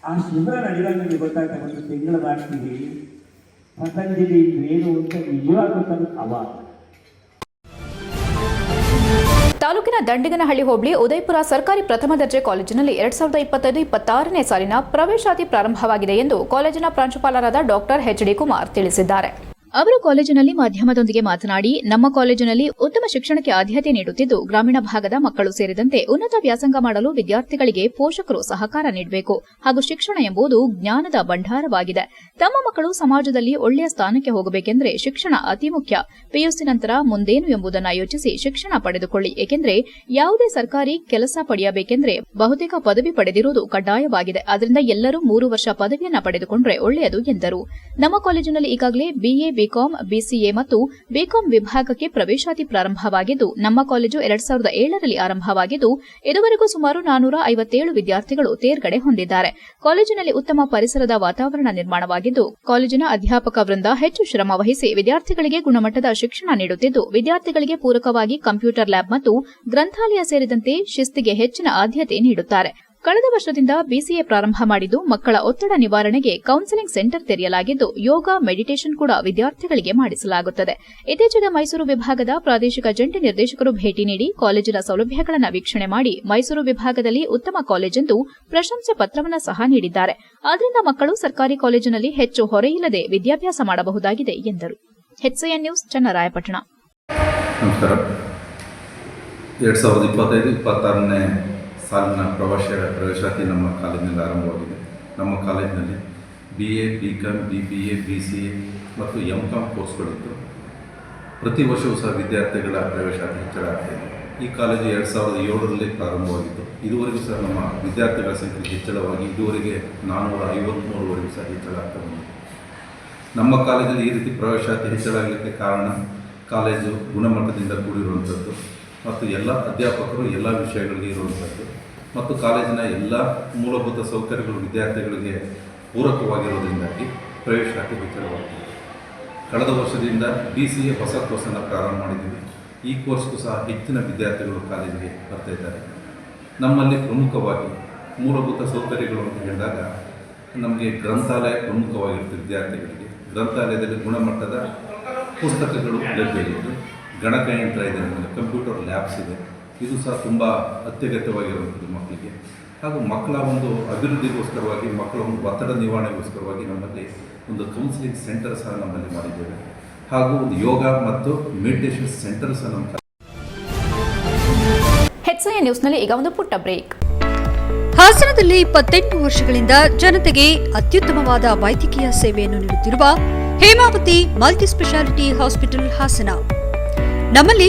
ಆ ಶಿಬಿರ ನಡೆಯುವಾಗ ನಿಮಗೆ ಗೊತ್ತಾಗ್ತಾ ಒಂದು ತಿಂಗಳು ಮಾಡ್ತೀವಿ ಪತಂಜಲಿ ಏನು ಅಂತ ನಿಜವಾಗ ಅವಾಗ ತಾಲೂಕಿನ ದಂಡಿಗನಹಳ್ಳಿ ಹೋಬಳಿ ಉದಯಪುರ ಸರ್ಕಾರಿ ಪ್ರಥಮ ದರ್ಜೆ ಕಾಲೇಜಿನಲ್ಲಿ ಎರಡ್ ಸಾವಿರದ ಇಪ್ಪತ್ತೈದು ಇಪ್ಪತ್ತಾರನೇ ಸಾಲಿನ ಪ್ರವೇಶಾತಿ ಪ್ರಾರಂಭವಾಗಿದೆ ಎಂದು ಕಾಲೇಜಿನ ಪ್ರಾಂಶುಪಾಲರಾದ ಡಾಕ್ಟರ್ ಎಚ್ ಡಿ ಕುಮಾರ್ ತಿಳಿಸಿದ್ದಾರೆ. ಅವರು ಕಾಲೇಜಿನಲ್ಲಿ ಮಾಧ್ಯಮದೊಂದಿಗೆ ಮಾತನಾಡಿ, ನಮ್ಮ ಕಾಲೇಜಿನಲ್ಲಿ ಉತ್ತಮ ಶಿಕ್ಷಣಕ್ಕೆ ಆದ್ಯತೆ ನೀಡುತ್ತಿದ್ದು, ಗ್ರಾಮೀಣ ಭಾಗದ ಮಕ್ಕಳು ಸೇರಿದಂತೆ ಉನ್ನತ ವ್ಯಾಸಂಗ ಮಾಡಲು ವಿದ್ಯಾರ್ಥಿಗಳಿಗೆ ಪೋಷಕರು ಸಹಕಾರ ನೀಡಬೇಕು ಹಾಗೂ ಶಿಕ್ಷಣ ಎಂಬುದು ಜ್ಞಾನದ ಭಂಡಾರವಾಗಿದೆ. ತಮ್ಮ ಮಕ್ಕಳು ಸಮಾಜದಲ್ಲಿ ಒಳ್ಳೆಯ ಸ್ಥಾನಕ್ಕೆ ಹೋಗಬೇಕೆಂದರೆ ಶಿಕ್ಷಣ ಅತಿ ಮುಖ್ಯ. ಪಿಯುಸಿ ನಂತರ ಮುಂದೇನು ಎಂಬುದನ್ನು ಯೋಚಿಸಿ ಶಿಕ್ಷಣ ಪಡೆದುಕೊಳ್ಳಿ. ಏಕೆಂದರೆ ಯಾವುದೇ ಸರ್ಕಾರಿ ಕೆಲಸ ಪಡೆಯಬೇಕೆಂದರೆ ಬಹುತೇಕ ಪದವಿ ಪಡೆದಿರುವುದು ಕಡ್ಡಾಯವಾಗಿದೆ. ಅದರಿಂದ ಎಲ್ಲರೂ ಮೂರು ವರ್ಷ ಪದವಿಯನ್ನು ಪಡೆದುಕೊಂಡ್ರೆ ಒಳ್ಳೆಯದು ಎಂದರು. ನಮ್ಮ ಕಾಲೇಜಿನಲ್ಲಿ ಈಗಾಗಲೇ ಬಿಎ ಬಿಕಾಂ, ಬಿಸಿಎ ಮತ್ತು ಬಿಕಾಂ ವಿಭಾಗಕ್ಕೆ ಪ್ರವೇಶಾತಿ ಪ್ರಾರಂಭವಾಗಿದ್ದು, ನಮ್ಮ ಕಾಲೇಜು ಎರಡ್ ಸಾವಿರದ ಏಳರಲ್ಲಿ ಆರಂಭವಾಗಿದ್ದು, ಇದುವರೆಗೂ ಸುಮಾರು ನಾನೂರ ಐವತ್ತೇಳು ವಿದ್ಯಾರ್ಥಿಗಳು ತೇರ್ಗಡೆ ಹೊಂದಿದ್ದಾರೆ. ಕಾಲೇಜಿನಲ್ಲಿ ಉತ್ತಮ ಪರಿಸರದ ವಾತಾವರಣ ನಿರ್ಮಾಣವಾಗಿದ್ದು, ಕಾಲೇಜಿನ ಅಧ್ಯಾಪಕ ವೃಂದ ಹೆಚ್ಚು ಶ್ರಮ ವಹಿಸಿ ವಿದ್ಯಾರ್ಥಿಗಳಿಗೆ ಗುಣಮಟ್ಟದ ಶಿಕ್ಷಣ ನೀಡುತ್ತಿದ್ದು, ವಿದ್ಯಾರ್ಥಿಗಳಿಗೆ ಪೂರಕವಾಗಿ ಕಂಪ್ಯೂಟರ್ ಲ್ಯಾಬ್ ಮತ್ತು ಗ್ರಂಥಾಲಯ ಸೇರಿದಂತೆ ಶಿಸ್ತಿಗೆ ಹೆಚ್ಚಿನ ಆದ್ಯತೆ ನೀಡುತ್ತಾರೆ. ಕಳೆದ ವರ್ಷದಿಂದ ಬಿಸಿಎ ಪ್ರಾರಂಭ ಮಾಡಿದ್ದು ಮಕ್ಕಳ ಒತ್ತಡ ನಿವಾರಣೆಗೆ ಕೌನ್ಸೆಲಿಂಗ್ ಸೆಂಟರ್ ತೆರೆಯಲಾಗಿದ್ದು ಯೋಗ ಮೆಡಿಟೇಷನ್ ಕೂಡ ವಿದ್ಯಾರ್ಥಿಗಳಿಗೆ ಮಾಡಿಸಲಾಗುತ್ತದೆ. ಇತ್ತೀಚೆಗೆ ಮೈಸೂರು ವಿಭಾಗದ ಪ್ರಾದೇಶಿಕ ಜಂಟಿ ನಿರ್ದೇಶಕರು ಭೇಟಿ ನೀಡಿ ಕಾಲೇಜಿನ ಸೌಲಭ್ಯಗಳನ್ನು ವೀಕ್ಷಣೆ ಮಾಡಿ ಮೈಸೂರು ವಿಭಾಗದಲ್ಲಿ ಉತ್ತಮ ಕಾಲೇಜೆಂದು ಪ್ರಶಂಸೆ ಪತ್ರವನ್ನು ಸಹ ನೀಡಿದ್ದಾರೆ. ಆದ್ದರಿಂದ ಮಕ್ಕಳು ಸರ್ಕಾರಿ ಕಾಲೇಜಿನಲ್ಲಿ ಹೆಚ್ಚು ಹೊರೆಯಿಲ್ಲದೆ ವಿದ್ಯಾಭ್ಯಾಸ ಮಾಡಬಹುದಾಗಿದೆ ಎಂದರು. ನ್ಯೂಸ್ ಚನ್ನರಾಯಪಟ್ಟಣ. ಸಾಲಿನ ಪ್ರವಾಸ ಪ್ರವೇಶಾತಿ ನಮ್ಮ ಕಾಲೇಜಿನಲ್ಲಿ ಆರಂಭವಾಗಿದೆ. ನಮ್ಮ ಕಾಲೇಜಿನಲ್ಲಿ B A B Com B B A B C A ಮತ್ತು ಎಂ ಕಾಮ್ ಕೋರ್ಸ್ಗಳಿದ್ದು ಪ್ರತಿ ವರ್ಷವೂ ಸಹ ವಿದ್ಯಾರ್ಥಿಗಳ ಪ್ರವೇಶಾತಿ ಹೆಚ್ಚಳ ಆಗ್ತಾಯಿದೆ ಈ ಕಾಲೇಜು ಎರಡು ಸಾವಿರದ ಏಳರಲ್ಲಿ ಪ್ರಾರಂಭವಾಗಿತ್ತು. ಇದುವರೆಗೂ ಸಹ ನಮ್ಮ ವಿದ್ಯಾರ್ಥಿಗಳ ಸಂಖ್ಯೆ ಹೆಚ್ಚಳವಾಗಿ ಇದುವರೆಗೆ ನಾನ್ನೂರ ಐವತ್ತ್ಮೂರುವರೆಗೂ ಸಹ ಹೆಚ್ಚಳ ಆಗ್ತಾ ಬಂದಿದೆ. ನಮ್ಮ ಕಾಲೇಜಲ್ಲಿ ಈ ರೀತಿ ಪ್ರವೇಶಾತಿ ಹೆಚ್ಚಳ ಆಗಲಿಕ್ಕೆ ಕಾರಣ ಕಾಲೇಜು ಗುಣಮಟ್ಟದಿಂದ ಕೂಡಿರುವಂಥದ್ದು ಮತ್ತು ಎಲ್ಲ ಅಧ್ಯಾಪಕರು ಎಲ್ಲ ವಿಷಯಗಳಿಗೆ ಇರುವಂಥದ್ದು. ಮತ್ತು ಕಾಲೇಜಿನ ಎಲ್ಲ ಮೂಲಭೂತ ಸೌಕರ್ಯಗಳು ವಿದ್ಯಾರ್ಥಿಗಳಿಗೆ ಪೂರಕವಾಗಿರೋದ್ರಿಂದಾಗಿ ಪ್ರವೇಶಾತಿ ಹೆಚ್ಚಳವಾಗಿದೆ ಕಳೆದ ವರ್ಷದಿಂದ ಬಿ ಸಿ ಎ ಹೊಸ ಕೋರ್ಸನ್ನು ಪ್ರಾರಂಭ ಮಾಡಿದ್ದೀವಿ. ಈ ಕೋರ್ಸ್ಗೂ ಸಹ ಹೆಚ್ಚಿನ ವಿದ್ಯಾರ್ಥಿಗಳು ಕಾಲೇಜಿಗೆ ಬರ್ತಾ ಇದ್ದಾರೆ. ನಮ್ಮಲ್ಲಿ ಪ್ರಮುಖವಾಗಿ ಮೂಲಭೂತ ಸೌಕರ್ಯಗಳು ಅಂತ ಹೇಳಿದಾಗ ನಮಗೆ ಗ್ರಂಥಾಲಯ ಪ್ರಮುಖವಾಗಿರುತ್ತೆ ವಿದ್ಯಾರ್ಥಿಗಳಿಗೆ. ಗ್ರಂಥಾಲಯದಲ್ಲಿ ಗುಣಮಟ್ಟದ ಪುಸ್ತಕಗಳು ಲಭ್ಯ ಗಣಕಯಂತ್ರ ಇದೆ ನಮಗೆ ಕಂಪ್ಯೂಟರ್ ಲ್ಯಾಬ್ಸ್ ಇದೆ. ಇದು ಸಹ ತುಂಬ ಅತ್ಯಗತ್ಯವಾಗಿರುವಂಥದ್ದು ಮಕ್ಕಳಿಗೆ. ಹಾಗೂ ಮಕ್ಕಳ ಒಂದು ಅಭಿವೃದ್ಧಿಗೋಸ್ಕರವಾಗಿ ಮಕ್ಕಳ ಒಂದು ಒತ್ತಡ ನಿವಾರಣೆಗೋಸ್ಕರವಾಗಿ ನಮ್ಮಲ್ಲಿ ಒಂದು ಕೌನ್ಸಿಲಿಂಗ್ ಸೆಂಟರ್ ಸಹ ನಮ್ಮಲ್ಲಿ ಮಾಡಿದ್ದೇವೆ. ಹಾಗೂ ಒಂದು ಯೋಗ ಮತ್ತು ಮೆಡಿಟೇಷನ್ ಸೆಂಟರ್ ಸಹ ನಮ್ಮ ಹೆಚ್ಐ ನ್ಯೂಸ್ನಲ್ಲಿ ಈಗ ಒಂದು ಪುಟ್ಟ ಬ್ರೇಕ್. ಹಾಸನದಲ್ಲಿ ಇಪ್ಪತ್ತೆಂಟು ವರ್ಷಗಳಿಂದ ಜನತೆಗೆ ಅತ್ಯುತ್ತಮವಾದ ವೈದ್ಯಕೀಯ ಸೇವೆಯನ್ನು ನೀಡುತ್ತಿರುವ Hemavathi multi speciality hospital Hassan. ನಮ್ಮಲ್ಲಿ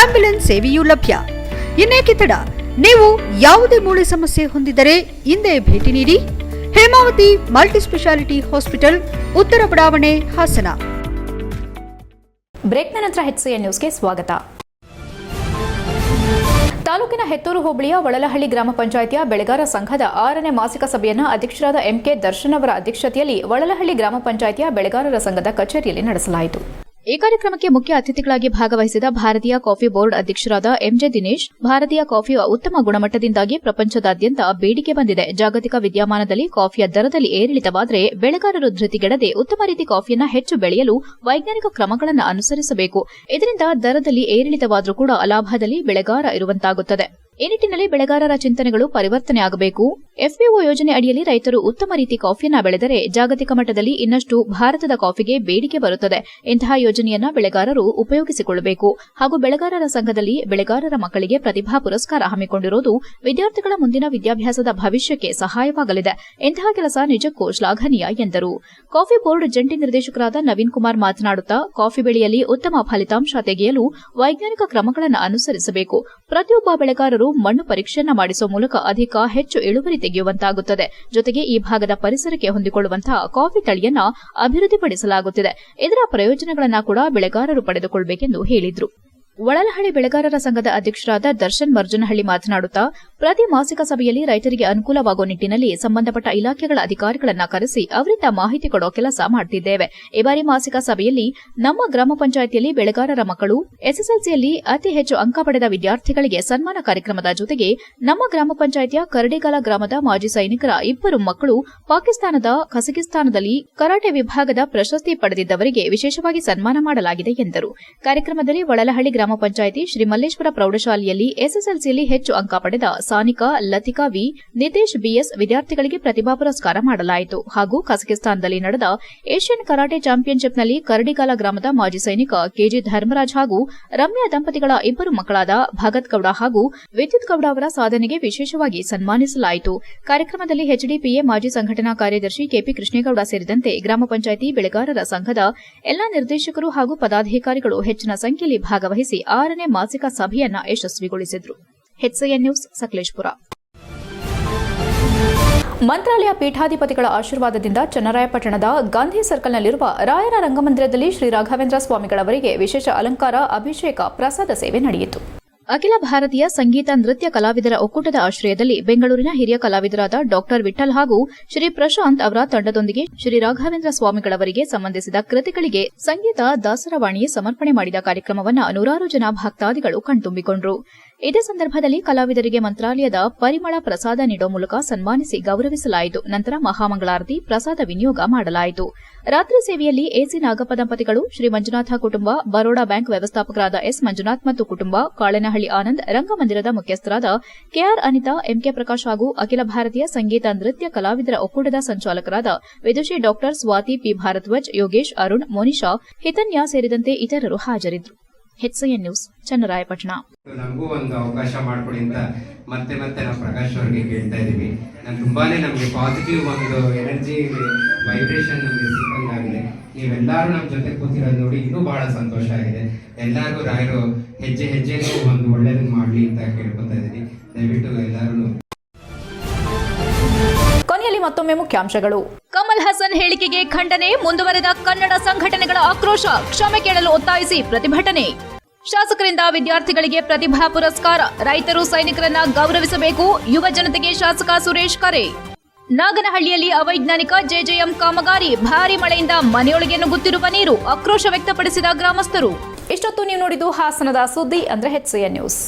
ಆಂಬ್ಯುಲೆನ್ಸ್ ಸೇವೆಯೂ ಲಭ್ಯ. ಇನ್ನೇಕೆ ತಡ ನೀವು ಯಾವುದೇ ಮೂಳೆ ಸಮಸ್ಯೆ ಹೊಂದಿದರೆ ಹಿಂದೆ ಭೇಟಿ ನೀಡಿ. ಹೇಮಾವತಿ ಮಲ್ಟಿಸ್ಪೆಷಾಲಿಟಿ ಹಾಸ್ಪಿಟಲ್, ಉತ್ತರ ಬಡಾವಣೆ, ಹಾಸನ. ಬ್ರೇಕ್ನ ನಂತರ ಹೆಚ್ಐ ನ್ಯೂಸ್ಗೆ ಸ್ವಾಗತ. ತಾಲೂಕಿನ ಹೆತ್ತೂರು ಹೋಬಳಿಯ ಒಳಲಹಳ್ಳಿ ಗ್ರಾಮ ಪಂಚಾಯಿತಿಯ ಬೆಳೆಗಾರ ಸಂಘದ ಆರನೇ ಮಾಸಿಕ ಸಭೆಯನ್ನು ಅಧ್ಯಕ್ಷರಾದ ಎಂಕೆ ದರ್ಶನ್ ಅವರ ಅಧ್ಯಕ್ಷತೆಯಲ್ಲಿ ಒಳಲಹಳ್ಳಿ ಗ್ರಾಮ ಪಂಚಾಯಿತಿಯ ಬೆಳೆಗಾರರ ಸಂಘದ ಕಚೇರಿಯಲ್ಲಿ ನಡೆಸಲಾಯಿತು. ಈ ಕಾರ್ಯಕ್ರಮಕ್ಕೆ ಮುಖ್ಯ ಅತಿಥಿಗಳಾಗಿ ಭಾಗವಹಿಸಿದ ಭಾರತೀಯ ಕಾಫಿ ಬೋರ್ಡ್ ಅಧ್ಯಕ್ಷರಾದ ಎಂಜೆ ದಿನೇಶ್, ಭಾರತೀಯ ಕಾಫಿಯ ಉತ್ತಮ ಗುಣಮಟ್ಟದಿಂದಾಗಿ ಪ್ರಪಂಚದಾದ್ಯಂತ ಬೇಡಿಕೆ ಬಂದಿದೆ. ಜಾಗತಿಕ ವಿದ್ಯಮಾನದಲ್ಲಿ ಕಾಫಿಯ ದರದಲ್ಲಿ ಏರಿಳಿತವಾದರೆ ಬೆಳೆಗಾರರು ಧೃತಿಗೆಡದೆ ಉತ್ತಮ ರೀತಿ ಕಾಫಿಯನ್ನ ಹೆಚ್ಚು ಬೆಳೆಯಲು ವೈಜ್ಞಾನಿಕ ಕ್ರಮಗಳನ್ನು ಅನುಸರಿಸಬೇಕು. ಇದರಿಂದ ದರದಲ್ಲಿ ಏರಿಳಿತವಾದರೂ ಕೂಡ ಲಾಭದಲ್ಲಿ ಬೆಳೆಗಾರ ಇರುವಂತಾಗುತ್ತದೆ. ಈ ನಿಟ್ಟಿನಲ್ಲಿ ಬೆಳೆಗಾರರ ಚಿಂತನೆಗಳು ಪರಿವರ್ತನೆ ಆಗಬೇಕು ಎಫ್ಪಿಒ ಯೋಜನೆ ಅಡಿಯಲ್ಲಿ ರೈತರು ಉತ್ತಮ ರೀತಿ ಕಾಫಿಯನ್ನ ಬೆಳೆದರೆ ಜಾಗತಿಕ ಮಟ್ಟದಲ್ಲಿ ಇನ್ನಷ್ಟು ಭಾರತದ ಕಾಫಿಗೆ ಬೇಡಿಕೆ ಬರುತ್ತದೆ. ಇಂತಹ ಯೋಜನೆಯನ್ನ ಬೆಳೆಗಾರರು ಉಪಯೋಗಿಸಿಕೊಳ್ಳಬೇಕು. ಹಾಗೂ ಬೆಳೆಗಾರರ ಸಂಘದಲ್ಲಿ ಬೆಳೆಗಾರರ ಮಕ್ಕಳಿಗೆ ಪ್ರತಿಭಾ ಪುರಸ್ಕಾರ ಹಮ್ಮಿಕೊಂಡಿರುವುದು ವಿದ್ಯಾರ್ಥಿಗಳ ಮುಂದಿನ ವಿದ್ಯಾಭ್ಯಾಸದ ಭವಿಷ್ಯಕ್ಕೆ ಸಹಾಯವಾಗಲಿದೆ. ಇಂತಹ ಕೆಲಸ ನಿಜಕ್ಕೂ ಶ್ಲಾಘನೀಯ, ಎಂದರು. ಕಾಫಿ ಬೋರ್ಡ್ ಜಂಟಿ ನಿರ್ದೇಶಕರಾದ ನವೀನ್ ಕುಮಾರ್ ಮಾತನಾಡುತ್ತಾ, ಕಾಫಿ ಬೆಳೆಯಲ್ಲಿ ಉತ್ತಮ ಫಲಿತಾಂಶ ತೆಗೆಯಲು ವೈಜ್ಞಾನಿಕ ಕ್ರಮಗಳನ್ನು ಅನುಸರಿಸಬೇಕು. ಪ್ರತಿಯೊಬ್ಬ ಬೆಳೆಗಾರರು ಮಣ್ಣು ಪರೀಕ್ಷೆಯನ್ನ ಮಾಡಿಸುವ ಮೂಲಕ ಅಧಿಕ ಹೆಚ್ಚು ಇಳುವರಿ ತೆಗೆಯುವಂತಾಗುತ್ತದೆ. ಜೊತೆಗೆ ಈ ಭಾಗದ ಪರಿಸರಕ್ಕೆ ಹೊಂದಿಕೊಳ್ಳುವಂತಹ ಕಾಫಿ ತಳಿಯನ್ನ ಅಭಿವೃದ್ಧಿಪಡಿಸಲಾಗುತ್ತಿದೆ. ಇದರ ಪ್ರಯೋಜನಗಳನ್ನ ಕೂಡ ಬೆಳೆಗಾರರು ಪಡೆದುಕೊಳ್ಳಬೇಕೆಂದು ಹೇಳಿದ್ರು. ಒಳಲಹಳ್ಳಿ ಬೆಳೆಗಾರರ ಸಂಘದ ಅಧ್ಯಕ್ಷರಾದ ದರ್ಶನ್ ಮರ್ಜನಹಳ್ಳಿ ಮಾತನಾಡುತ್ತಾ, ಪ್ರತಿ ಮಾಸಿಕ ಸಭೆಯಲ್ಲಿ ರೈತರಿಗೆ ಅನುಕೂಲವಾಗುವ ನಿಟ್ಟನಲ್ಲಿ ಸಂಬಂಧಪಟ್ಟ ಇಲಾಖೆಗಳ ಅಧಿಕಾರಿಗಳನ್ನು ಕರೆಸಿ ಅವರಿಂದ ಮಾಹಿತಿ ಕೊಡೋ ಕೆಲಸ ಮಾಡುತ್ತಿದ್ದೇವೆ ಈ ಬಾರಿ ಮಾಸಿಕ ಸಭೆಯಲ್ಲಿ ನಮ್ಮ ಗ್ರಾಮ ಪಂಚಾಯಿತಿಯಲ್ಲಿ ಬೆಳೆಗಾರರ ಮಕ್ಕಳು, ಎಸ್ಎಸ್ಎಲ್ಸಿಯಲ್ಲಿ ಅತಿ ಹೆಚ್ಚು ಅಂಕ ಪಡೆದ ವಿದ್ಯಾರ್ಥಿಗಳಿಗೆ ಸನ್ಮಾನ ಕಾರ್ಯಕ್ರಮದ ಜೊತೆಗೆ ನಮ್ಮ ಗ್ರಾಮ ಪಂಚಾಯಿತಿಯ ಕರಡಿಗಾಲ ಗ್ರಾಮದ ಮಾಜಿ ಸೈನಿಕರ ಇಬ್ಬರು ಮಕ್ಕಳು ಪಾಕಿಸ್ತಾನದ ಖಸಗಿಸ್ತಾನದಲ್ಲಿ ಕರಾಟೆ ವಿಭಾಗದ ಪ್ರಶಸ್ತಿ ಪಡೆದಿದ್ದವರಿಗೆ ವಿಶೇಷವಾಗಿ ಸನ್ಮಾನ ಮಾಡಲಾಗಿದೆ ಎಂದರು. ಕಾರ್ಯಕ್ರಮದಲ್ಲಿ ಒಳಲಹಳ್ಳಿ ಗ್ರಾಮ ಪಂಚಾಯಿತಿ ಶ್ರೀ ಮಲ್ಲೇಶ್ವರ ಪ್ರೌಢಶಾಲೆಯಲ್ಲಿ ಎಸ್ಎಸ್ಎಲ್ಸಿಯಲ್ಲಿ ಹೆಚ್ಚು ಅಂಕ ಪಡೆದ ಸಾನಿಕಾ, ಲತಿಕಾ ವಿ, ನಿತೇಶ್ ಬಿಎಸ್ ವಿದ್ಯಾರ್ಥಿಗಳಿಗೆ ಪ್ರತಿಭಾ ಪುರಸ್ಕಾರ ಮಾಡಲಾಯಿತು. ಹಾಗೂ ಕಜಕಿಸ್ತಾನದಲ್ಲಿ ನಡೆದ ಏಷ್ಯನ್ ಕರಾಟೆ ಚಾಂಪಿಯನ್ಶಿಪ್ನಲ್ಲಿ ಕರಡಿಗಾಲ ಗ್ರಾಮದ ಮಾಜಿ ಸೈನಿಕ ಕೆಜಿ ಧರ್ಮರಾಜ್ ಹಾಗೂ ರಮ್ಯಾ ದಂಪತಿಗಳ ಇಬ್ಬರು ಮಕ್ಕಳಾದ ಭಗತ್ ಗೌಡ ಹಾಗೂ ವಿದ್ಯುತ್ ಗೌಡ ಅವರ ಸಾಧನೆಗೆ ವಿಶೇಷವಾಗಿ ಸನ್ಮಾನಿಸಲಾಯಿತು. ಕಾರ್ಯಕ್ರಮದಲ್ಲಿ ಎಚ್ಡಿಪಿಎ ಮಾಜಿ ಸಂಘಟನಾ ಕಾರ್ಯದರ್ಶಿ ಕೆಪಿ ಕೃಷ್ಣೇಗೌಡ ಸೇರಿದಂತೆ ಗ್ರಾಮ ಪಂಚಾಯಿತಿ ಬೆಳೆಗಾರರ ಸಂಘದ ಎಲ್ಲಾ ನಿರ್ದೇಶಕರು ಹಾಗೂ ಪದಾಧಿಕಾರಿಗಳು ಹೆಚ್ಚಿನ ಸಂಖ್ಯೆಯಲ್ಲಿ ಭಾಗವಹಿಸಿ ಆರನೇ ಮಾಸಿಕ ಸಭೆಯನ್ನ ಯಶಸ್ವಿಗೊಳಿಸಿದ್ರು. HIN news, Sakleshpur. ಮಂತ್ರಾಲಯ ಪೀಠಾಧಿಪತಿಗಳ ಆಶೀರ್ವಾದದಿಂದ ಚನ್ನರಾಯಪಟ್ಟಣದ ಗಾಂಧಿ ಸರ್ಕಲ್ನಲ್ಲಿರುವ ರಾಯರ ರಂಗಮಂದಿರದಲ್ಲಿ ಶ್ರೀ ರಾಘವೇಂದ್ರ ಸ್ವಾಮಿಗಳವರಿಗೆ ವಿಶೇಷ ಅಲಂಕಾರ, ಅಭಿಷೇಕ, ಪ್ರಸಾದ ಸೇವೆ ನಡೆಯಿತು. ಅಖಿಲ ಭಾರತೀಯ ಸಂಗೀತ ನೃತ್ಯ ಕಲಾವಿದರ ಒಕ್ಕೂಟದ ಆಶ್ರಯದಲ್ಲಿ ಬೆಂಗಳೂರಿನ ಹಿರಿಯ ಕಲಾವಿದರಾದ ಡಾಕ್ಟರ್ ವಿಠಲ್ ಹಾಗೂ ಶ್ರೀ ಪ್ರಶಾಂತ್ ಅವರ ತಂಡದೊಂದಿಗೆ ಶ್ರೀ ರಾಘವೇಂದ್ರ ಸ್ವಾಮಿಗಳವರಿಗೆ ಸಂಬಂಧಿಸಿದ ಕೃತಿಗಳಿಗೆ ಸಂಗೀತ ದಾಸರವಾಣಿ ಸಮರ್ಪಣೆ ಮಾಡಿದ ಕಾರ್ಯಕ್ರಮವನ್ನು ನೂರಾರು ಜನ ಭಕ್ತಾದಿಗಳು ಕಣ್ತುಂಬಿಕೊಂಡರು. ಇದೇ ಸಂದರ್ಭದಲ್ಲಿ ಕಲಾವಿದರಿಗೆ ಮಂತ್ರಾಲಯದ ಪರಿಮಳ ಪ್ರಸಾದ ನೀಡುವ ಮೂಲಕ ಸನ್ಮಾನಿಸಿ ಗೌರವಿಸಲಾಯಿತು. ನಂತರ ಮಹಾಮಂಗಳಾರತಿ ಪ್ರಸಾದ ವಿನಿಯೋಗ ಮಾಡಲಾಯಿತು. ರಾತ್ರಿ ಸೇವೆಯಲ್ಲಿ ಎಸಿ ನಾಗಪ್ಪ ದಂಪತಿಗಳು ಶ್ರೀ ಮಂಜುನಾಥ ಕುಟುಂಬ, ಬರೋಡಾ ಬ್ಯಾಂಕ್ ವ್ಯವಸ್ಥಾಪಕರಾದ ಎಸ್ ಮಂಜುನಾಥ್ ಮತ್ತು ಕುಟುಂಬ, ಕಾಳೆನಹಳ್ಳಿ ಆನಂದ್, ರಂಗಮಂದಿರದ ಮುಖ್ಯಸ್ಥರಾದ ಕೆಆರ್ ಅನಿತಾ, ಎಂಕೆ ಪ್ರಕಾಶ್ ಹಾಗೂ ಅಖಿಲ ಭಾರತೀಯ ಸಂಗೀತ ನೃತ್ಯ ಕಲಾವಿದರ ಒಕ್ಕೂಟದ ಸಂಚಾಲಕರಾದ ವಿದುಷಿ ಡಾಕ್ಟರ್ ಸ್ವಾತಿ ಪಿ ಭಾರದ್ವಾಜ್ ಯೋಗೇಶ್ ಅರುಣ್ ಮೋನಿಶಾ ಹಿತನ್ಯಾ ಸೇರಿದಂತೆ ಇತರರು ಹಾಜರಿದ್ದರು. HIN news, Channarayapatna. ನಮಗೂ ಒಂದು ಅವಕಾಶ ಮಾಡಿಕೊಡಿ ಅಂತ ಮತ್ತೆ ಮತ್ತೆ ನಾವು ಪ್ರಕಾಶ್ ಅವ್ರಿಗೆ ಕೇಳ್ತಾ ಇದ್ದೀವಿ. ನಾನು ತುಂಬಾನೇ ನಮಗೆ ಪಾಸಿಟಿವ್ ಒಂದು ಎನರ್ಜಿ ವೈಬ್ರೇಷನ್ ನಮಗೆ ಸಿಕ್ಕಂಗಾಗಿದೆ ನೀವೆಲ್ಲರೂ ನಮ್ಮ ಜೊತೆ ಕೂತಿರೋದು ನೋಡಿ ಇನ್ನೂ ಬಹಳ ಸಂತೋಷ ಆಗಿದೆ. ಎಲ್ಲರಿಗೂ ರಾಯರು ಹೆಜ್ಜೆ ಹೆಜ್ಜೆಗೂ ಒಂದು ಒಳ್ಳೇದನ್ನು ಮಾಡಲಿ ಅಂತ ಕೇಳ್ಕೊತಾ ಇದ್ದೀನಿ ದಯವಿಟ್ಟು ಎಲ್ಲರೂ ಮತ್ತೊಮ್ಮೆ ಮುಖ್ಯಾಂಶಗಳು ಕಮಲ್ ಹಸನ್ ಹೇಳಿಕೆಗೆ ಖಂಡನೆ ಮುಂದುವರೆದ ಕನ್ನಡ ಸಂಘಟನೆಗಳ ಆಕ್ರೋಶ ಕ್ಷಮೆ ಕೇಳಲು ಒತ್ತಾಯಿಸಿ ಪ್ರತಿಭಟನೆ. ಶಾಸಕರಿಂದ ವಿದ್ಯಾರ್ಥಿಗಳಿಗೆ ಪ್ರತಿಭಾ ಪುರಸ್ಕಾರ ರೈತರು ಸೈನಿಕರನ್ನ ಗೌರವಿಸಬೇಕು ಯುವ ಜನತೆಗೆ ಶಾಸಕ ಸುರೇಶ್ ಕರೆ. ನಾಗನಹಳ್ಳಿಯಲ್ಲಿ ಅವೈಜ್ಞಾನಿಕ ಜೆಜೆಎಂ ಕಾಮಗಾರಿ ಭಾರಿ ಮಳೆಯಿಂದ ಮನೆಯೊಳಗೆ ನುಗ್ಗುತ್ತಿರುವ ನೀರು ಆಕ್ರೋಶ ವ್ಯಕ್ತಪಡಿಸಿದ ಗ್ರಾಮಸ್ಥರು. ಇಷ್ಟೊತ್ತು ನೀವು ನೋಡಿದ್ದು ಹಾಸನದ ಸುದ್ದಿ ಅಂದ್ರೆ ಹೆಚ್ ನ್ಯೂಸ್